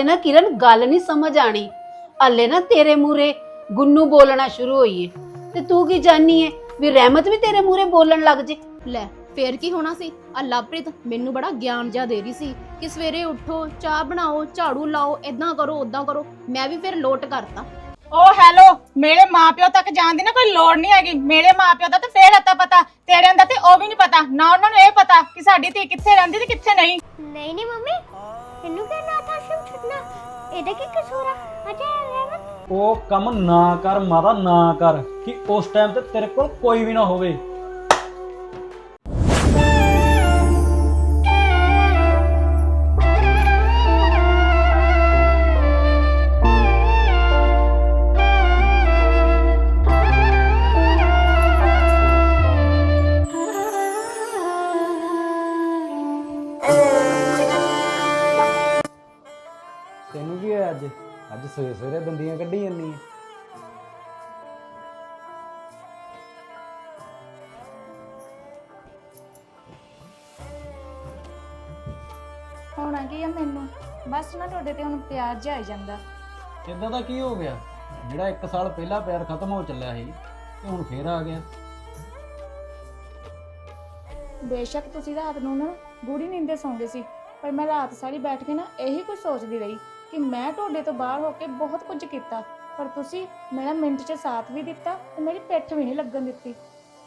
ਤੇ ਨਾ ਕਿਰਨ ਗੱਲ ਨਹੀਂ ਸਮਝ ਆਣੀ। ਹਲੇ ਨਾ ਤੇਰੇ ਮੂਰੇ ਗੁੰਨੂ ਬੋਲਣਾ ਸ਼ੁਰੂ ਹੋਈ ਏ ਤੇ ਤੂੰ ਕੀ ਜਾਣੀ ਏ ਵੀ ਰਹਿਮਤ ਵੀ ਤੇਰੇ ਮੂਰੇ ਬੋਲਣ ਲੱਗ ਜੇ? ਲੈ ਫੇਰ ਕੀ ਹੋਣਾ ਸੀ? ਆ ਲਵਪ੍ਰੀਤ ਮੈਨੂੰ ਬੜਾ ਗਿਆਨ ਜਿਹਾ ਦੇ ਰਹੀ ਸੀ ਕਿ ਸਵੇਰੇ ਉੱਠੋ ਚਾਹ ਬਣਾਓ ਝਾੜੂ ਲਾਓ ਇਦਾਂ ਕਰੋ ਉਦਾਂ ਕਰੋ। ਮੈਂ ਵੀ ਫਿਰ ਲੋਟ ਕਰਤਾ। ਓ ਹੈਲੋ ਮੇਰੇ ਮਾਪਿਓ ਤੱਕ ਜਾਣ ਦੀ ਨਾ ਕੋਈ ਲੋੜ ਨਹੀਂ ਹੈਗੀ। ਮੇਰੇ ਮਾਪਿਓ ਦਾ ਤਾਂ ਫੇਰ ਅਤਾ ਪਤਾ ਤੇਰੇ ਦਾ ਤੇ ਉਹ ਵੀ ਨਹੀਂ ਪਤਾ। ਨਾ ਉਹਨਾਂ ਨੂੰ ਇਹ ਪਤਾ ਕਿ ਸਾਡੀ ਧੀ ਕਿੱਥੇ ਰਹਿੰਦੀ ਤੇ ਕਿੱਥੇ ਨਹੀਂ। ਨਹੀਂ ਨਹੀਂ ਮੰਮੀ ਇਹਨੂੰ ਕਿਉਂ ਨਾਥ ਇਹਦਾ ਕੀ ਕਸੂਰ ਆ? ਅਜੇ ਰਹਿਮਤ? ਉਹ ਕੰਮ ਨਾ ਕਰ, ਮਾਤਾ ਨਾ ਕਰ, ਕਿ ਉਸ ਟਾਈਮ ਤੇ ਤੇਰੇ ਕੋਲ ਕੋਈ ਵੀ ਨਾ ਹੋਵੇ। ਪਿਆਰ ਜਿਹਾ ਜਾਂਦਾ। ਕਿੱਦਾਂ ਦਾ ਕੀ ਹੋ ਗਿਆ? ਜਿਹੜਾ 1 ਸਾਲ ਪਹਿਲਾਂ ਪਿਆਰ ਖਤਮ ਹੋ ਚੱਲਿਆ ਸੀ ਤੇ ਹੁਣ ਫੇਰ ਆ ਗਿਆ। ਬੇਸ਼ੱਕ ਤੁਸੀਂ ਰਾਤ ਨੂੰ ਨਾ ਗੂੜੀ ਨੀਂਦੇ ਸੌਂਦੇ ਸੀ ਪਰ ਮੈਂ ਰਾਤ ਸਾਰੀ ਬੈਠ ਕੇ ਨਾ ਇਹੀ ਕੁਝ ਸੋਚਦੀ ਰਹੀ ਕਿ ਮੈਂ ਤੁਹਾਡੇ ਤੋਂ ਬਾਹਰ ਹੋ ਕੇ ਬਹੁਤ ਕੁਝ ਕੀਤਾ ਪਰ ਤੁਸੀਂ ਮੇਰਾ ਮਿੰਟ 'ਚ ਸਾਥ ਵੀ ਦਿੱਤਾ ਤੇ ਮੇਰੀ ਪਿੱਠ ਵੀ ਨਹੀਂ ਲੱਗਣ ਦਿੱਤੀ।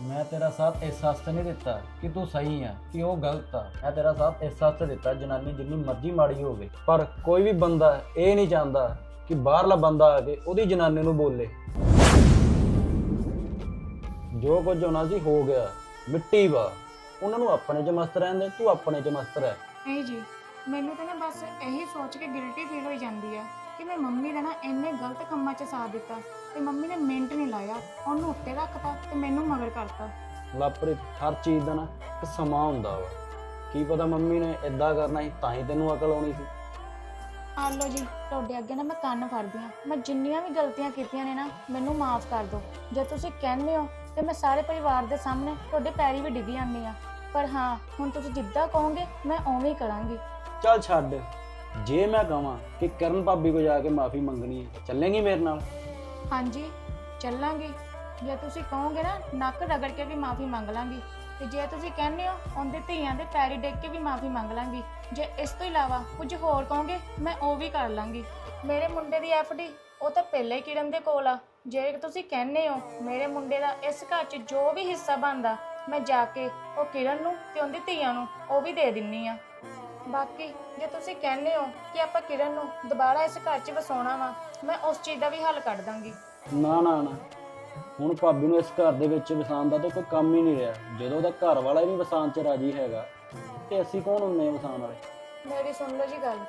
ਮੈਂ ਤੇਰਾ ਸਾਥ ਇਸ ਵਾਸਤੇ ਨਹੀਂ ਦਿੱਤਾ ਕਿ ਤੂੰ ਸਹੀ ਆ, ਕਿ ਉਹ ਗਲਤ ਆ। ਮੈਂ ਤੇਰਾ ਸਾਥ ਇਸ ਵਾਸਤੇ ਦਿੱਤਾ, ਜਨਾਨੀ ਜਿੰਨੀ ਮਰਜ਼ੀ ਮਾੜੀ ਹੋਵੇ। ਪਰ ਕੋਈ ਵੀ ਬੰਦਾ ਇਹ ਨਹੀਂ ਚਾਹੁੰਦਾ ਕਿ ਬਾਹਰਲਾ ਬੰਦਾ ਆ ਕੇ ਉਹਦੀ ਜਨਾਨੀ ਨੂੰ ਬੋਲੇ। ਜੋ ਕੁਝ ਹੋਣਾ ਸੀ ਹੋ ਗਿਆ, ਮਿੱਟੀ ਵਾ। ਉਹਨਾਂ ਨੂੰ ਆਪਣੇ ਚ ਮਸਤ ਰਹਿਣ ਦੇ, ਤੂੰ ਆਪਣੇ ਚ ਮਸਤ ਰਹਿ। ਨਹੀਂ ਜੀ, ਮੈਨੂੰ ਤਾਂ ਨਾ ਬਸ ਇਹੀ ਸੋਚ ਕੇ ਗਿਲਟੀ ਫੀਲ ਹੋਈ ਜਾਂਦੀ ਆ ਕਿ ਮੈਂ ਮੰਮੀ ਦਾ ਨਾ ਇੰਨੇ ਗਲਤ ਕੰਮਾਂ 'ਚ ਸਾਥ ਦਿੱਤਾ। ਤੇ ਮੰਮੀ ਨੇ ਮਿੰਟ ਨਹੀਂ ਲਾਇਆ ਉਹਨੂੰ ਉੱਤੇ ਰੱਖਤਾ ਤੇ ਮੈਨੂੰ ਮਗਰ ਕਰਤਾ। ਲਾਪਰੀ ਹਰ ਚੀਜ਼ ਦਾ ਨਾ ਇੱਕ ਸਮਾਂ ਹੁੰਦਾ ਵਾ। ਕੀ ਪਤਾ ਮੰਮੀ ਨੇ ਇਦਾਂ ਕਰਨਾ ਸੀ ਤਾਂ ਹੀ ਤੈਨੂੰ ਅਕਲ ਆਉਣੀ ਸੀ। ਆ ਲਓ ਜੀ ਤੁਹਾਡੇ ਅੱਗੇ ਨਾ ਮੈਂ ਕੰਨ ਫੜਦੀ ਹਾਂ। ਮੈਂ ਜਿੰਨੀਆਂ ਵੀ ਗਲਤੀਆਂ ਕੀਤੀਆਂ ਨੇ ਨਾ ਮੈਨੂੰ ਮਾਫ ਕਰ ਦਿਓ। ਜੇ ਤੁਸੀਂ ਕਹਿੰਦੇ ਹੋ ਤੇ ਮੈਂ ਸਾਰੇ ਪਰਿਵਾਰ ਦੇ ਸਾਹਮਣੇ ਤੁਹਾਡੇ ਪੈਰੀ ਵੀ ਡਿੱਗ ਜਾਂਦੀ ਆ ਪਰ ਹਾਂ ਹੁਣ ਤੁਸੀਂ ਜਿੱਦਾਂ ਕਹੋਗੇ ਮੈਂ ਉਵੇਂ ਹੀ ਕਰਾਂਗੀ। ਚੱਲ ਛੱਡ। ਜੇ ਮੈਂ ਕਹਾਂ ਕਿ ਕਰਨ ਭਾਬੀ ਕੋ ਜਾ ਕੇ ਮਾਫੀ ਮੰਗਣੀ ਹੈ ਚੱਲੇਂਗੀ ਮੇਰੇ ਨਾਲ? ਹਾਂਜੀ, ਚੱਲਾਂਗੀ। ਜੇ ਤੁਸੀਂ ਕਹੋਗੇ ਨਾ ਨੱਕ ਰਗੜ ਕੇ ਵੀ ਮਾਫੀ ਮੰਗ ਲਾਂਗੀ। ਤੇ ਜੇ ਤੁਸੀਂ ਕਹਿੰਦੇ ਹੋ, ਉਹਦੇ ਧੀਆਂ ਦੇ ਪੈਰੀ ਡਿੱਗ ਕੇ ਵੀ ਮਾਫੀ ਮੰਗ ਲਾਂਗੀ। ਜੇ ਇਸ ਤੋਂ ਇਲਾਵਾ ਕੁਝ ਹੋਰ ਕਹੋਗੇ, ਮੈਂ ਉਹ ਵੀ ਕਰ ਲਾਂਗੀ। ਮੇਰੇ ਮੁੰਡੇ ਦੀ ਐਫਡੀ ਉਹ ਤਾਂ ਪਹਿਲੇ ਹੀ ਕਿਰਨ ਦੇ ਕੋਲ ਆ। ਜੇ ਤੁਸੀਂ ਕਹਿੰਦੇ ਹੋ, ਮੇਰੇ ਮੁੰਡੇ ਦਾ ਇਸ ਘਰ 'ਚ ਜੋ ਵੀ ਹਿੱਸਾ ਬਣਦਾ, ਮੈਂ ਜਾ ਕੇ ਉਹ ਕਿਰਨ ਨੂੰ ਤੇ ਉਹਦੀ ਧੀਆਂ ਨੂੰ ਉਹ ਵੀ ਦੇ ਦਿੰਨੀ ਆ। ਬਾਕੀ ਜੇ ਤੁਸੀਂ ਕਹਿੰਦੇ ਹੋ ਕਿ ਆਪਾਂ ਕਿਰਨ ਨੂੰ ਦੁਬਾਰਾ ਇਸ ਘਰ 'ਚ ਵਸਾਉਣਾ ਵਾ ਮੈਂ ਉਸ ਚੀਜ਼ ਦਾ ਵੀ ਹੱਲ ਕੱਢ ਦਾਂਗੀ। ਨਾ ਨਾ ਨਾ। ਹੁਣ ਭਾਬੀ ਨੂੰ ਇਸ ਘਰ ਦੇ ਵਿੱਚ ਵਸਾਉਣ ਦਾ ਤਾਂ ਕੋਈ ਕੰਮ ਹੀ ਨਹੀਂ ਰਿਹਾ। ਜਦੋਂ ਉਹਦਾ ਘਰ ਵਾਲਾ ਹੀ ਨਹੀਂ ਵਸਾਉਣ 'ਚ ਰਾਜੀ ਹੈਗਾ ਤੇ ਅਸੀਂ ਕੌਣ ਹੁੰਨੇ ਆ ਵਸਾਉਣ ਵਾਲੇ? ਮੇਰੀ ਸੁਣ ਲਓ ਜੀ ਗੱਲ।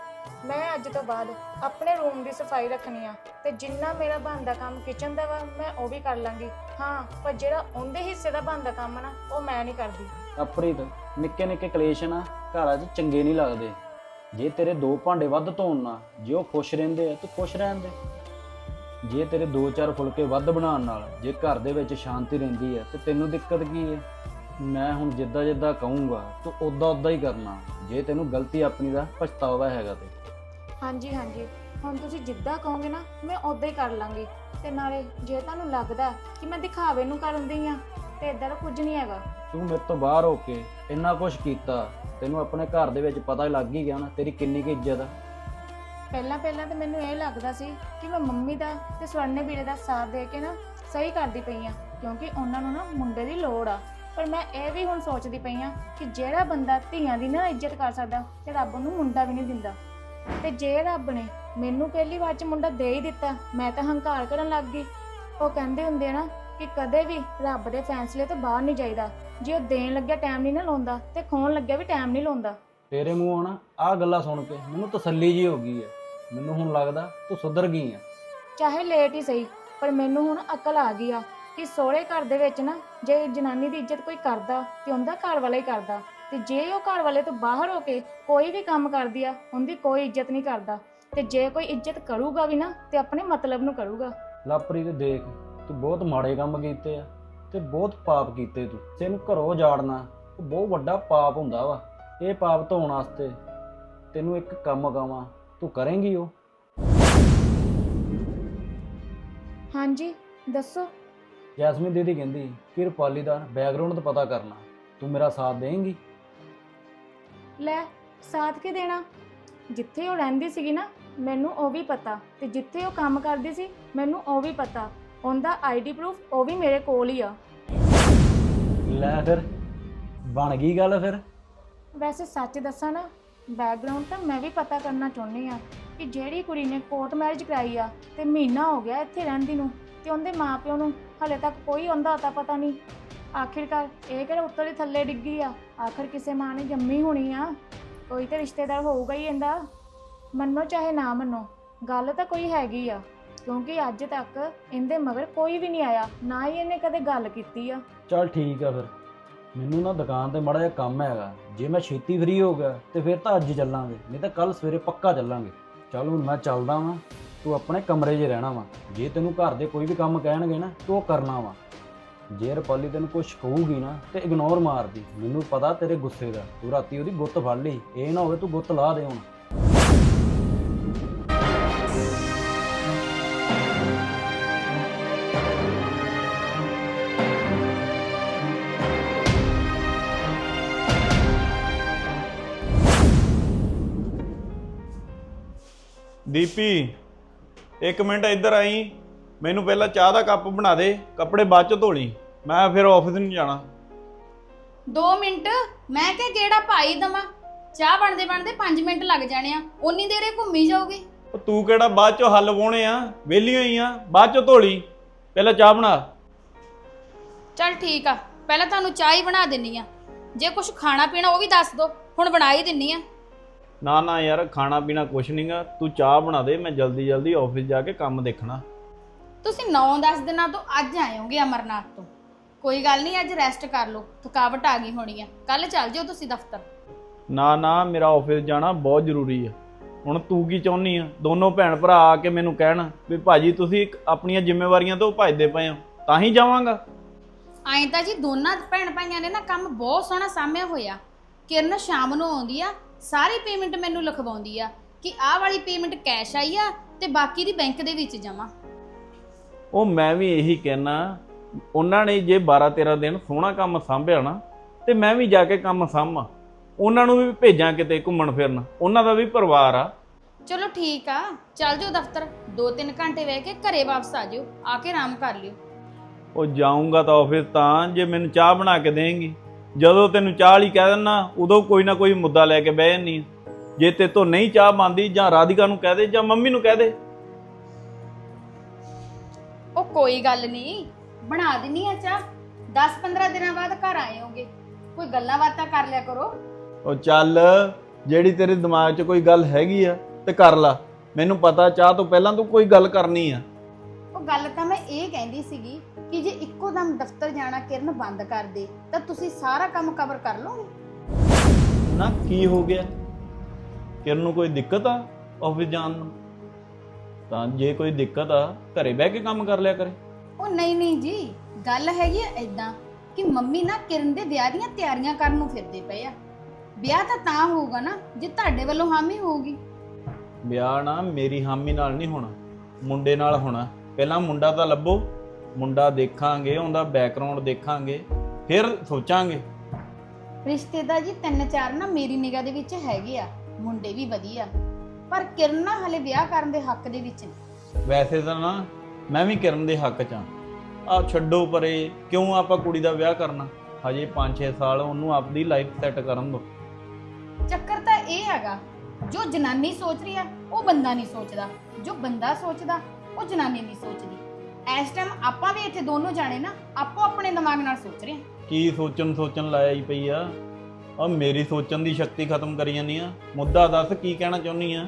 ਮੈਂ ਅੱਜ ਤੋਂ ਬਾਅਦ ਆਪਣੇ ਰੂਮ ਦੀ ਸਫ਼ਾਈ ਰੱਖਣੀ ਆ ਤੇ ਜਿੰਨਾ ਮੇਰਾ ਬਣਦਾ ਕੰਮ ਕਿਚਨ ਦਾ ਵਾ ਮੈਂ ਉਹ ਵੀ ਕਰ ਲਾਂਗੀ। ਹਾਂ ਪਰ ਜਿਹੜਾ ਉਹਦੇ ਹਿੱਸੇ ਦਾ ਬਣਦਾ ਕੰਮ ਨਾ ਉਹ ਮੈਂ ਨਹੀਂ ਕਰਦੀ। ਅਪਰੀਤ ਨਿੱਕੇ ਨਿੱਕੇ ਕਲੇਸ਼ ਨਾ। ਘਰਾਂ 'ਚ ਚੰਗੇ ਨਹੀਂ ਲੱਗਦੇ। ਜੇ ਤੇਰੇ ਦੋ ਭਾਂਡੇ ਵੱਧ ਧੋਣ ਨਾ, ਜੇ ਉਹ ਖੁਸ਼ ਰਹਿੰਦੇ ਆ, ਤੂੰ ਖੁਸ਼ ਰਹਿਣ ਦੇ। ਜੇ ਤੇਰੇ ਦੋ ਚਾਰ ਫੁਲਕੇ ਵੱਧ ਬਣਾਉਣ ਨਾਲ, ਜੇ ਘਰ ਦੇ ਵਿੱਚ ਸ਼ਾਂਤੀ ਰਹਿੰਦੀ ਹੈ ਤੇ ਤੈਨੂੰ ਦਿੱਕਤ ਕੀ ਹੈ ਮੈਂ ਹੁਣ ਜਿੱਦਾਂ ਜਿੱਦਾਂ ਕਹੂੰਗਾ, ਤੂੰ ਉਦਾਂ ਉਦਾਂ ਹੀ ਕਰਨਾ। ਜੇ ਤੈਨੂੰ ਗਲਤੀ ਆਪਣੀ ਦਾ ਪਛਤਾਵਾ ਹੈਗਾ ਤੇ। ਹਾਂਜੀ ਹਾਂਜੀ। ਹੁਣ ਤੁਸੀਂ ਜਿੱਦਾਂ ਕਹੋਗੇ ਨਾ, ਮੈਂ ਉਦਾਂ ਹੀ ਕਰ ਲਾਂਗੀ। ਤੇ ਨਾਲੇ ਜੇ ਤੁਹਾਨੂੰ ਲੱਗਦਾ ਕਿ ਮੈਂ ਦਿਖਾਵੇ ਨੂੰ ਕਰਨ ਦੀ ਆ, ਤੇ ਇਦਾਂ ਦਾ ਕੁਝ ਨਹੀਂ ਹੈਗਾ। ਤੂੰ ਮੇਰੇ ਤੋਂ ਬਾਹਰ ਹੋ ਕੇ ਇੰਨਾ ਕੁਝ ਕੀਤਾ, ਤੈਨੂੰ ਆਪਣੇ ਘਰ ਦੇ ਵਿੱਚ ਪਤਾ ਲੱਗ ਹੀ ਗਿਆ ਨਾ ਤੇਰੀ ਕਿੰਨੀ ਕੁ ਇੱਜ਼ਤ ਆ। ਪਹਿਲਾਂ ਪਹਿਲਾਂ ਤਾਂ ਮੈਨੂੰ ਇਹ ਲੱਗਦਾ ਸੀ ਕਿ ਮੈਂ ਮੰਮੀ ਦਾ ਤੇ ਸਵਰਨੇ ਵੀਰੇ ਦਾ ਸਾਥ ਦੇ ਕੇ ਨਾ ਸਹੀ ਕਰਦੀ ਪਈ ਆ ਕਿਉਂਕਿ ਉਹਨਾਂ ਨੂੰ ਨਾ ਮੁੰਡੇ ਦੀ ਲੋੜ ਆ। ਪਰ ਮੈਂ ਇਹ ਵੀ ਹੁਣ ਸੋਚਦੀ ਪਈ ਆ ਕਿ ਜਿਹੜਾ ਬੰਦਾ ਧੀਆਂ ਦੀ ਨਾ ਇੱਜ਼ਤ ਕਰ ਸਕਦਾ, ਤੇ ਰੱਬ ਨੂੰ ਮੁੰਡਾ ਵੀ ਨਹੀਂ ਦਿੰਦਾ। ਤੇ ਜੇ ਰੱਬ ਨੇ ਮੈਨੂੰ ਪਹਿਲੀ ਵਾਰ ਚ ਮੁੰਡਾ ਦੇ ਹੀ ਦਿੱਤਾ, ਮੈਂ ਤਾਂ ਹੰਕਾਰ ਕਰਨ ਲੱਗ ਗਈ। ਉਹ ਕਹਿੰਦੇ ਹੁੰਦੇ ਆ ਨਾ ਕਿ ਕਦੇ ਵੀ ਰੱਬ ਦੇ ਫੈਸਲੇ ਤੋਂ ਬਾਹਰ ਨਹੀਂ ਜਾਈਦਾ। ਜੇ ਉਹ ਦੇਣ ਲੱਗਿਆ ਟਾਈਮ ਨਹੀਂ ਨਾ ਲਾਉਂਦਾ ਤੇ ਖੋਣ ਲੱਗਿਆ ਵੀ ਟਾਈਮ ਨਹੀਂ ਲਾਉਂਦਾ। ਤੇਰੇ ਮੂੰਹੋਂ ਨਾ ਆਹ ਗੱਲਾਂ ਸੁਣ ਕੇ ਮੈਨੂੰ ਤਸੱਲੀ ਜੀ ਹੋ ਗਈ ਹੈ ਮੈਨੂੰ ਹੁਣ ਲੱਗਦਾ ਤੂੰ ਸੁਧਰ ਗਈ ਆ। ਚਾਹੇ ਲੇਟ ਹੀ ਸਹੀ ਪਰ ਮੈਨੂੰ ਹੁਣ ਅਕਲ ਆ ਗਈ ਆ ਕਿ ਸੋਹਰੇ ਘਰ ਦੇ ਵਿੱਚ ਨਾ ਜੇ ਜਨਾਨੀ ਦੀ ਇੱਜ਼ਤ ਕੋਈ ਕਰਦਾ ਤੇ ਉਹਦਾ ਘਰ ਵਾਲਾ ਹੀ ਕਰਦਾ। ਤੇ ਜੇ ਉਹ ਘਰ ਵਾਲੇ ਤੋਂ ਬਾਹਰ ਹੋ ਕੇ ਕੋਈ ਵੀ ਕੰਮ ਕਰਦੀ ਆ ਉਹਦੀ ਕੋਈ ਇੱਜ਼ਤ ਨਹੀਂ ਕਰਦਾ। ਤੇ ਜੇ ਕੋਈ ਇੱਜ਼ਤ ਕਰੂਗਾ ਵੀ ਨਾ ਤੇ ਆਪਣੇ ਮਤਲਬ ਨੂੰ ਕਰੂਗਾ। ਲਾਪਰੀ ਤੇ ਦੇਖ ਤੂੰ ਬਹੁਤ ਮਾੜੇ ਕੰਮ ਕੀਤੇ ਆ। ਤੇ ਬਹੁਤ ਪਾਪ ਕੀਤੇ ਤੂੰ। ਤੈਨੂੰ ਘਰੋਂ ਜਾੜਨਾ ਉਹ ਬਹੁਤ ਵੱਡਾ ਪਾਪ ਹੁੰਦਾ ਵਾ। ਇਹ ਪਾਪ ਧੋਣ ਵਾਸਤੇ ਤੈਨੂੰ ਇੱਕ ਕੰਮ ਕਵਾਂ ਤੂੰ ਕਰੇਂਗੀ ਉਹ? ਹਾਂਜੀ ਦੱਸੋ। ਜੈਸਮੀਨ ਦੀਦੀ ਕਹਿੰਦੀ ਕਿ ਰੁਪਾਲੀ ਦਾ ਬੈਕਗ੍ਰਾਉਂਡ ਤਾਂ ਪਤਾ ਕਰਨਾ। ਤੂੰ ਮੇਰਾ ਸਾਥ ਦੇਂਗੀ? ਲੈ ਸਾਥ ਕੇ ਦੇਣਾ? ਜਿੱਥੇ ਉਹ ਰਹਿੰਦੀ ਸੀਗੀ ਨਾ ਮੈਨੂੰ ਉਹ ਵੀ ਪਤਾ। ਤੇ ਜਿੱਥੇ ਉਹ ਕੰਮ ਕਰਦੀ ਸੀ ਮੈਨੂੰ ਉਹ ਵੀ ਪਤਾ। ਉਹਦਾ ਆਈਡੀ ਪ੍ਰੂਫ ਉਹ ਵੀ ਮੇਰੇ ਕੋਲ ਹੀ ਆ। ਲੈ ਫਿਰ ਬਣ ਗਈ ਗੱਲ ਫਿਰ? ਵੈਸੇ ਸੱਚ ਦੱਸਾਂ ਨਾ ਬੈਕਗ੍ਰਾਉਂਡ ਤਾਂ ਮੈਂ ਵੀ ਪਤਾ ਕਰਨਾ ਚਾਹੁੰਦੀ ਆ ਕਿ ਜਿਹੜੀ ਕੁੜੀ ਨੇ ਕੋਰਟ ਮੈਰਿਜ ਕਰਾਈ ਆ ਤੇ ਮਹੀਨਾ ਹੋ ਗਿਆ ਇੱਥੇ ਰਹਿੰਦੀ ਨੂੰ ਤੇ ਉਹਦੇ ਮਾਪਿਓ ਨੂੰ ਹਲੇ ਤੱਕ ਕੋਈ ਉਹਦਾ ਅਤਾ ਪਤਾ ਨਹੀਂ। ਆਖਿਰਕਾਰ ਇਹ ਕਿਹੜਾ ਉੱਤਰ ਦੇ ਥੱਲੇ ਡਿੱਗੀ ਆ? ਆਖਰ ਕਿਸੇ ਮਾਂ ਨੇ ਜੰਮੀ ਹੋਣੀ ਆ? ਕੋਈ ਤੇ ਰਿਸ਼ਤੇਦਾਰ ਹੋਊਗਾ ਹੀ ਇਹਦਾ। ਮੰਨੋ ਚਾਹੇ ਨਾ ਮੰਨੋ ਗੱਲ ਤਾਂ ਕੋਈ ਹੈਗੀ ਆ। ਕਿਉਂਕਿ ਅੱਜ ਤੱਕ ਇਹਦੇ ਮਗਰ ਕੋਈ ਵੀ ਨਹੀਂ ਆਇਆ, ਨਾ ਹੀ ਇਹਨੇ ਕਦੇ ਗੱਲ ਕੀਤੀ ਆ। ਚੱਲ ਠੀਕ ਆ ਫਿਰ। ਮੈਨੂੰ ਨਾ ਦੁਕਾਨ ਤੇ ਮਾੜਾ ਜਿਹਾ ਕੰਮ ਹੈਗਾ। ਜੇ ਮੈਂ ਛੇਤੀ ਫ੍ਰੀ ਹੋ ਗਿਆ, ਤੇ ਫਿਰ ਤਾਂ ਅੱਜ ਚੱਲਾਂਗੇ, ਨਹੀਂ ਤਾਂ ਕੱਲ ਸਵੇਰੇ ਪੱਕਾ ਚੱਲਾਂਗੇ। ਚੱਲ ਹੁਣ ਮੈਂ ਚੱਲਦਾ ਵਾਂ, ਤੂੰ ਆਪਣੇ ਕਮਰੇ 'ਚ ਰਹਿਣਾ ਵਾਂ। ਜੇ ਤੈਨੂੰ ਘਰ ਦੇ ਕੋਈ ਵੀ ਕੰਮ ਕਹਿਣਗੇ ਨਾ, ਤੂੰ ਉਹ ਕਰਨਾ ਵਾ। ਜੇ ਰਪਾਲੀ ਤੈਨੂੰ ਕੁਝ ਕਹੂਗੀ ਨਾ, ਤੇ ਇਗਨੋਰ ਮਾਰਦੀ। ਮੈਨੂੰ ਪਤਾ ਤੇਰੇ ਗੁੱਸੇ ਦਾ। ਤੂੰ ਰਾਤੀ ਉਹਦੀ ਗੁੱਤ ਫੜ ਲਈ। ਇਹ ਨਾ ਹੋਵੇ ਤੂੰ ਗੁੱਤ ਲਾ ਦੇ ਹੁਣ। ਦੀਪੀ ਇੱਕ ਮਿੰਟ ਇੱਧਰ ਆਈ। ਮੈਨੂੰ ਪਹਿਲਾਂ ਚਾਹ ਦਾ ਕੱਪ ਬਣਾ ਦੇ ਕੱਪੜੇ ਬਾਅਦ ਚ ਧੋ ਲਈ ਮੈਂ ਫਿਰ ਆਫਿਸ ਨੂੰ ਜਾਣਾ। 2 ਮਿੰਟ ਮੈਂ ਕਿ ਕਿਹੜਾ ਭਾਈ ਦਵਾਂ ਚਾਹ ਬਣਦੇ ਬਣਦੇ 5 ਮਿੰਟ ਲੱਗ ਜਾਣੇ ਆ। ਉਨੀ ਦੇਰੇ ਘੁੰਮੀ ਜਾਊਗੀ। ਉਹ ਤੂੰ ਕਿਹੜਾ ਬਾਅਦ ਚੋਂ ਹੱਲ ਪਾਉਣੇ ਆ? ਵਿਹਲੀ ਹੋਈ ਆ ਬਾਅਦ ਚੋਂ ਧੋ ਲਈ ਪਹਿਲਾਂ ਚਾਹ ਬਣਾ। ਚਲ ਠੀਕ ਆ ਪਹਿਲਾਂ ਤੁਹਾਨੂੰ ਚਾਹ ਹੀ ਬਣਾ ਦਿੰਨੀ ਆ। ਜੇ ਕੁਝ ਖਾਣਾ ਪੀਣਾ ਉਹ ਵੀ ਦੱਸ ਦੋ ਹੁਣ ਬਣਾ ਹੀ ਦਿੰਨੀ ਆ। ਨਾ ਨਾ ਯਾਰ ਖਾਣਾ ਪੀਣਾ ਕੁਛ ਨਹੀਂਗਾ ਤੂੰ ਚਾਹ ਬਣਾ ਦੇ ਮੈਂ ਜਲਦੀ ਜਲਦੀ ਆਫਿਸ ਜਾ ਕੇ ਕੰਮ ਦੇਖਣਾ। ਤੁਸੀਂ 9-10 ਦਿਨਾਂ ਤੋਂ ਅੱਜ ਆਏ ਹੋਗੇ ਅਮਰਨਾਥ ਤੋਂ। ਕੋਈ ਗੱਲ ਨਹੀਂ ਅੱਜ ਰੈਸਟ ਕਰ ਲਓ। ਥਕਾਵਟ ਆ ਗਈ ਹੋਣੀ ਆ। ਕੱਲ ਚੱਲ ਜਿਓ ਤੁਸੀਂ ਦਫ਼ਤਰ। ਨਾ ਨਾ ਮੇਰਾ ਆਫਿਸ ਜਾਣਾ ਬਹੁਤ ਜ਼ਰੂਰੀ ਆ। ਹੁਣ ਤੂੰ ਕੀ ਚਾਹੁੰਨੀ ਆ? ਦੋਨੋਂ ਭੈਣ ਭਰਾ ਆ ਕੇ ਮੈਨੂੰ ਕਹਿਣ ਵੀ ਭਾਜੀ ਤੁਸੀਂ ਆਪਣੀਆਂ ਜ਼ਿੰਮੇਵਾਰੀਆਂ ਤੋਂ ਭੱਜਦੇ ਪਏ ਹੋ। ਤਾਂ ਹੀ ਜਾਵਾਂਗਾ। ਐਂ ਤਾਂ ਜੀ ਦੋਨਾਂ ਭੈਣ ਭਾਈਆਂ ਨੇ ਨਾ ਕੰਮ ਬਹੁਤ ਸੋਹਣਾ ਸਾਂਭਿਆ ਹੋਇਆ। ਕਿਰਨ ਸ਼ਾਮ ਨੂੰ ਆਉਂਦੀ ਆ ਸਾਰੀ ਪੇਮੈਂਟ ਮੈਨੂੰ ਲਿਖਵਾਉਂਦੀ ਆ ਕਿ ਆਹ ਵਾਲੀ ਪੇਮੈਂਟ ਕੈਸ਼ ਆਈ ਆ ਤੇ ਬਾਕੀ ਦੀ ਬੈਂਕ ਦੇ ਵਿੱਚ ਜਮਾ। ਉਹ ਮੈਂ ਵੀ ਇਹੀ ਕਹਿਣਾ ਉਹਨਾਂ ਨੇ ਜੇ 12 13 ਦਿਨ ਸੋਹਣਾ ਕੰਮ ਸਾਂਭਿਆ ਨਾ ਤੇ ਮੈਂ ਵੀ ਜਾ ਕੇ ਕੰਮ ਸਾਂਭਾਂ। ਉਹਨਾਂ ਨੂੰ ਵੀ ਭੇਜਾਂ ਕਿਤੇ ਘੁੰਮਣ ਫਿਰਨ ਉਹਨਾਂ ਦਾ ਵੀ ਪਰਿਵਾਰ ਆ। ਚਲੋ ਠੀਕ ਆ ਚੱਲ ਜਾਓ ਦਫ਼ਤਰ 2-3 ਘੰਟੇ ਬਹਿ ਕੇ ਘਰੇ ਵਾਪਸ ਆ ਜਿਓ ਆ ਕੇ ਆਰਾਮ ਕਰ ਲਿਓ। ਉਹ ਜਾਊਂਗਾ ਤਾਂ ਆਫਿਸ ਤਾਂ ਜੇ ਮੈਨੂੰ ਚਾਹ ਬਣਾ ਕੇ ਦੇਂਗੀ ਜਦੋਂ ਤੈਨੂੰ ਚਾਹ ਵਾਲੀ ਕਹਿ ਦਿੰਨਾ ਉਦੋਂ ਕੋਈ ਨਾ ਕੋਈ ਮੁੱਦਾ ਲੈ ਕੇ ਬਹਿ ਜਾਂਦੀ। ਜੇ ਤੇ ਤੋਂ ਨਹੀਂ ਚਾਹ ਬਣਦੀ ਜਾਂ ਰਾਧਿਕਾ ਨੂੰ ਕਹਿ ਦੇ ਜਾਂ ਮੰਮੀ ਨੂੰ ਕਹਿ ਦੇ। ਉਹ ਕੋਈ ਗੱਲ ਨਹੀਂ ਬਣਾ ਦਿੰਨੀ ਆ ਚਾਹ। 10-15 ਦਿਨਾਂ ਬਾਅਦ ਘਰ ਆਏ ਹੋਗੇ। ਕੋਈ ਗੱਲਾਂ ਬਾਤਾਂ ਕਰ ਲਿਆ ਕਰੋ। ਉਹ ਚੱਲ ਜਿਹੜੀ ਤੇਰੇ ਦਿਮਾਗ 'ਚ ਕੋਈ ਗੱਲ ਹੈਗੀ ਆ ਤੇ ਕਰ ਲਾ। ਮੈਨੂੰ ਪਤਾ ਚਾਹ ਤੋਂ ਪਹਿਲਾਂ ਤੂੰ ਕੋਈ ਗੱਲ ਕਰਨੀ ਆ। ਉਹ ਗੱਲ ਤਾਂ ਮੈਂ ਇਹ ਕਹਿੰਦੀ ਸੀਗੀ ਕਿ ਜੇ ਇੱਕੋ ਦਮ ਦਫ਼ਤਰ ਜਾਣਾ ਕਿਰਨ ਬੰਦ ਕਰ ਦੇ ਤਾਂ ਤੁਸੀਂ ਸਾਰਾ ਕੰਮ ਕਵਰ ਕਰ ਲਓਗੇ। ਨਾ ਕੀ ਹੋ ਗਿਆ? ਕਿਰਨ ਨੂੰ ਕੋਈ ਦਿੱਕਤ ਆ ਆਫਿਸ ਜਾਣ ਨੂੰ? ਤਾਂ ਜੇ ਕੋਈ ਦਿੱਕਤ ਆ ਘਰੇ ਬਹਿ ਕੇ ਕੰਮ ਕਰ ਲਿਆ ਕਰੇ। ਉਹ ਨਹੀਂ ਨਹੀਂ ਜੀ ਗੱਲ ਹੈਗੀ ਆ ਇਦਾਂ ਕਿ ਮੰਮੀ ਨਾ ਕਿਰਨ ਦੇ ਵਿਆਹ ਦੀਆਂ ਤਿਆਰੀਆਂ ਕਰਨ ਨੂੰ ਫਿਰਦੇ ਪਏ ਆ। ਵਿਆਹ ਤਾਂ ਤਾਂ ਹੋਊਗਾ ਨਾ ਜੇ ਤੁਹਾਡੇ ਵੱਲੋਂ ਹਾਮੀ ਹੋਊਗੀ। ਵਿਆਹ ਨਾ ਮੇਰੀ ਹਾਮੀ ਨਾਲ ਨਹੀਂ ਹੋਣਾ ਮੁੰਡੇ ਨਾਲ ਹੋਣਾ। ਪਹਿਲਾਂ ਮੁੰਡਾ ਤਾਂ ਲੱਭੋ ਮੁੰਡਾ ਦੇਖਾਂਗੇ ਉਹਦਾ ਬੈਕਗ੍ਰਾਉਂਡ ਦੇਖਾਂਗੇ ਫਿਰ ਸੋਚਾਂਗੇ। ਰਿਸ਼ਤੇ ਦਾ ਜੀ ਤਿੰਨ ਚਾਰ ਨਾ ਮੇਰੀ ਨਿਗਾਹ ਦੇ ਵਿੱਚ ਹੈਗੇ ਆ ਮੁੰਡੇ ਵੀ ਵਧੀਆ। ਪਰ ਕਿਰਨ ਨਾ ਹਲੇ ਵਿਆਹ ਕਰਨ ਦੇ ਹੱਕ ਦੇ ਵਿੱਚ ਨਹੀਂ। ਵੈਸੇ ਤਾਂ ਨਾ ਮੈਂ ਵੀ ਕਿਰਨ ਦੇ ਹੱਕ 'ਚ ਆ। ਆ ਛੱਡੋ ਪਰੇ ਕਿਉਂ ਆਪਾਂ ਕੁੜੀ ਦਾ ਵਿਆਹ ਕਰਨਾ? ਹਜੇ 5-6 ਸਾਲ ਉਹਨੂੰ ਆਪਦੀ ਲਾਈਫ ਸੈੱਟ ਕਰਨ ਦੋ। ਚੱਕਰ ਤਾਂ ਇਹ ਹੈਗਾ ਜੋ ਜਨਾਨੀ ਸੋਚ ਰਹੀ ਆ ਉਹ ਬੰਦਾ ਨਹੀਂ ਸੋਚਦਾ। ਜੋ ਬੰਦਾ ਸੋਚਦਾ ਉਹ ਜਨਾਨੀ ਨਹੀਂ ਸੋਚਦੀ। ਇਸ ਟਾਈਮ ਆਪਾਂ ਵੀ ਇੱਥੇ ਦੋਨੋਂ ਜਾਣੇ ਨਾ ਆਪੋ ਆਪਣੇ ਦਿਮਾਗ ਨਾਲ ਸੋਚ ਰਹੇ ਹਾਂ। ਕੀ ਸੋਚਣ ਸੋਚਣ ਲਾਇਆ ਹੀ ਪਈ ਆ? ਆ ਮੇਰੀ ਸੋਚਣ ਦੀ ਸ਼ਕਤੀ ਖਤਮ ਕਰੀ ਜਾਂਦੀ ਆ। ਮੁੱਦਾ ਦੱਸ ਕੀ ਕਹਿਣਾ ਚਾਹੁੰਨੀ ਆ?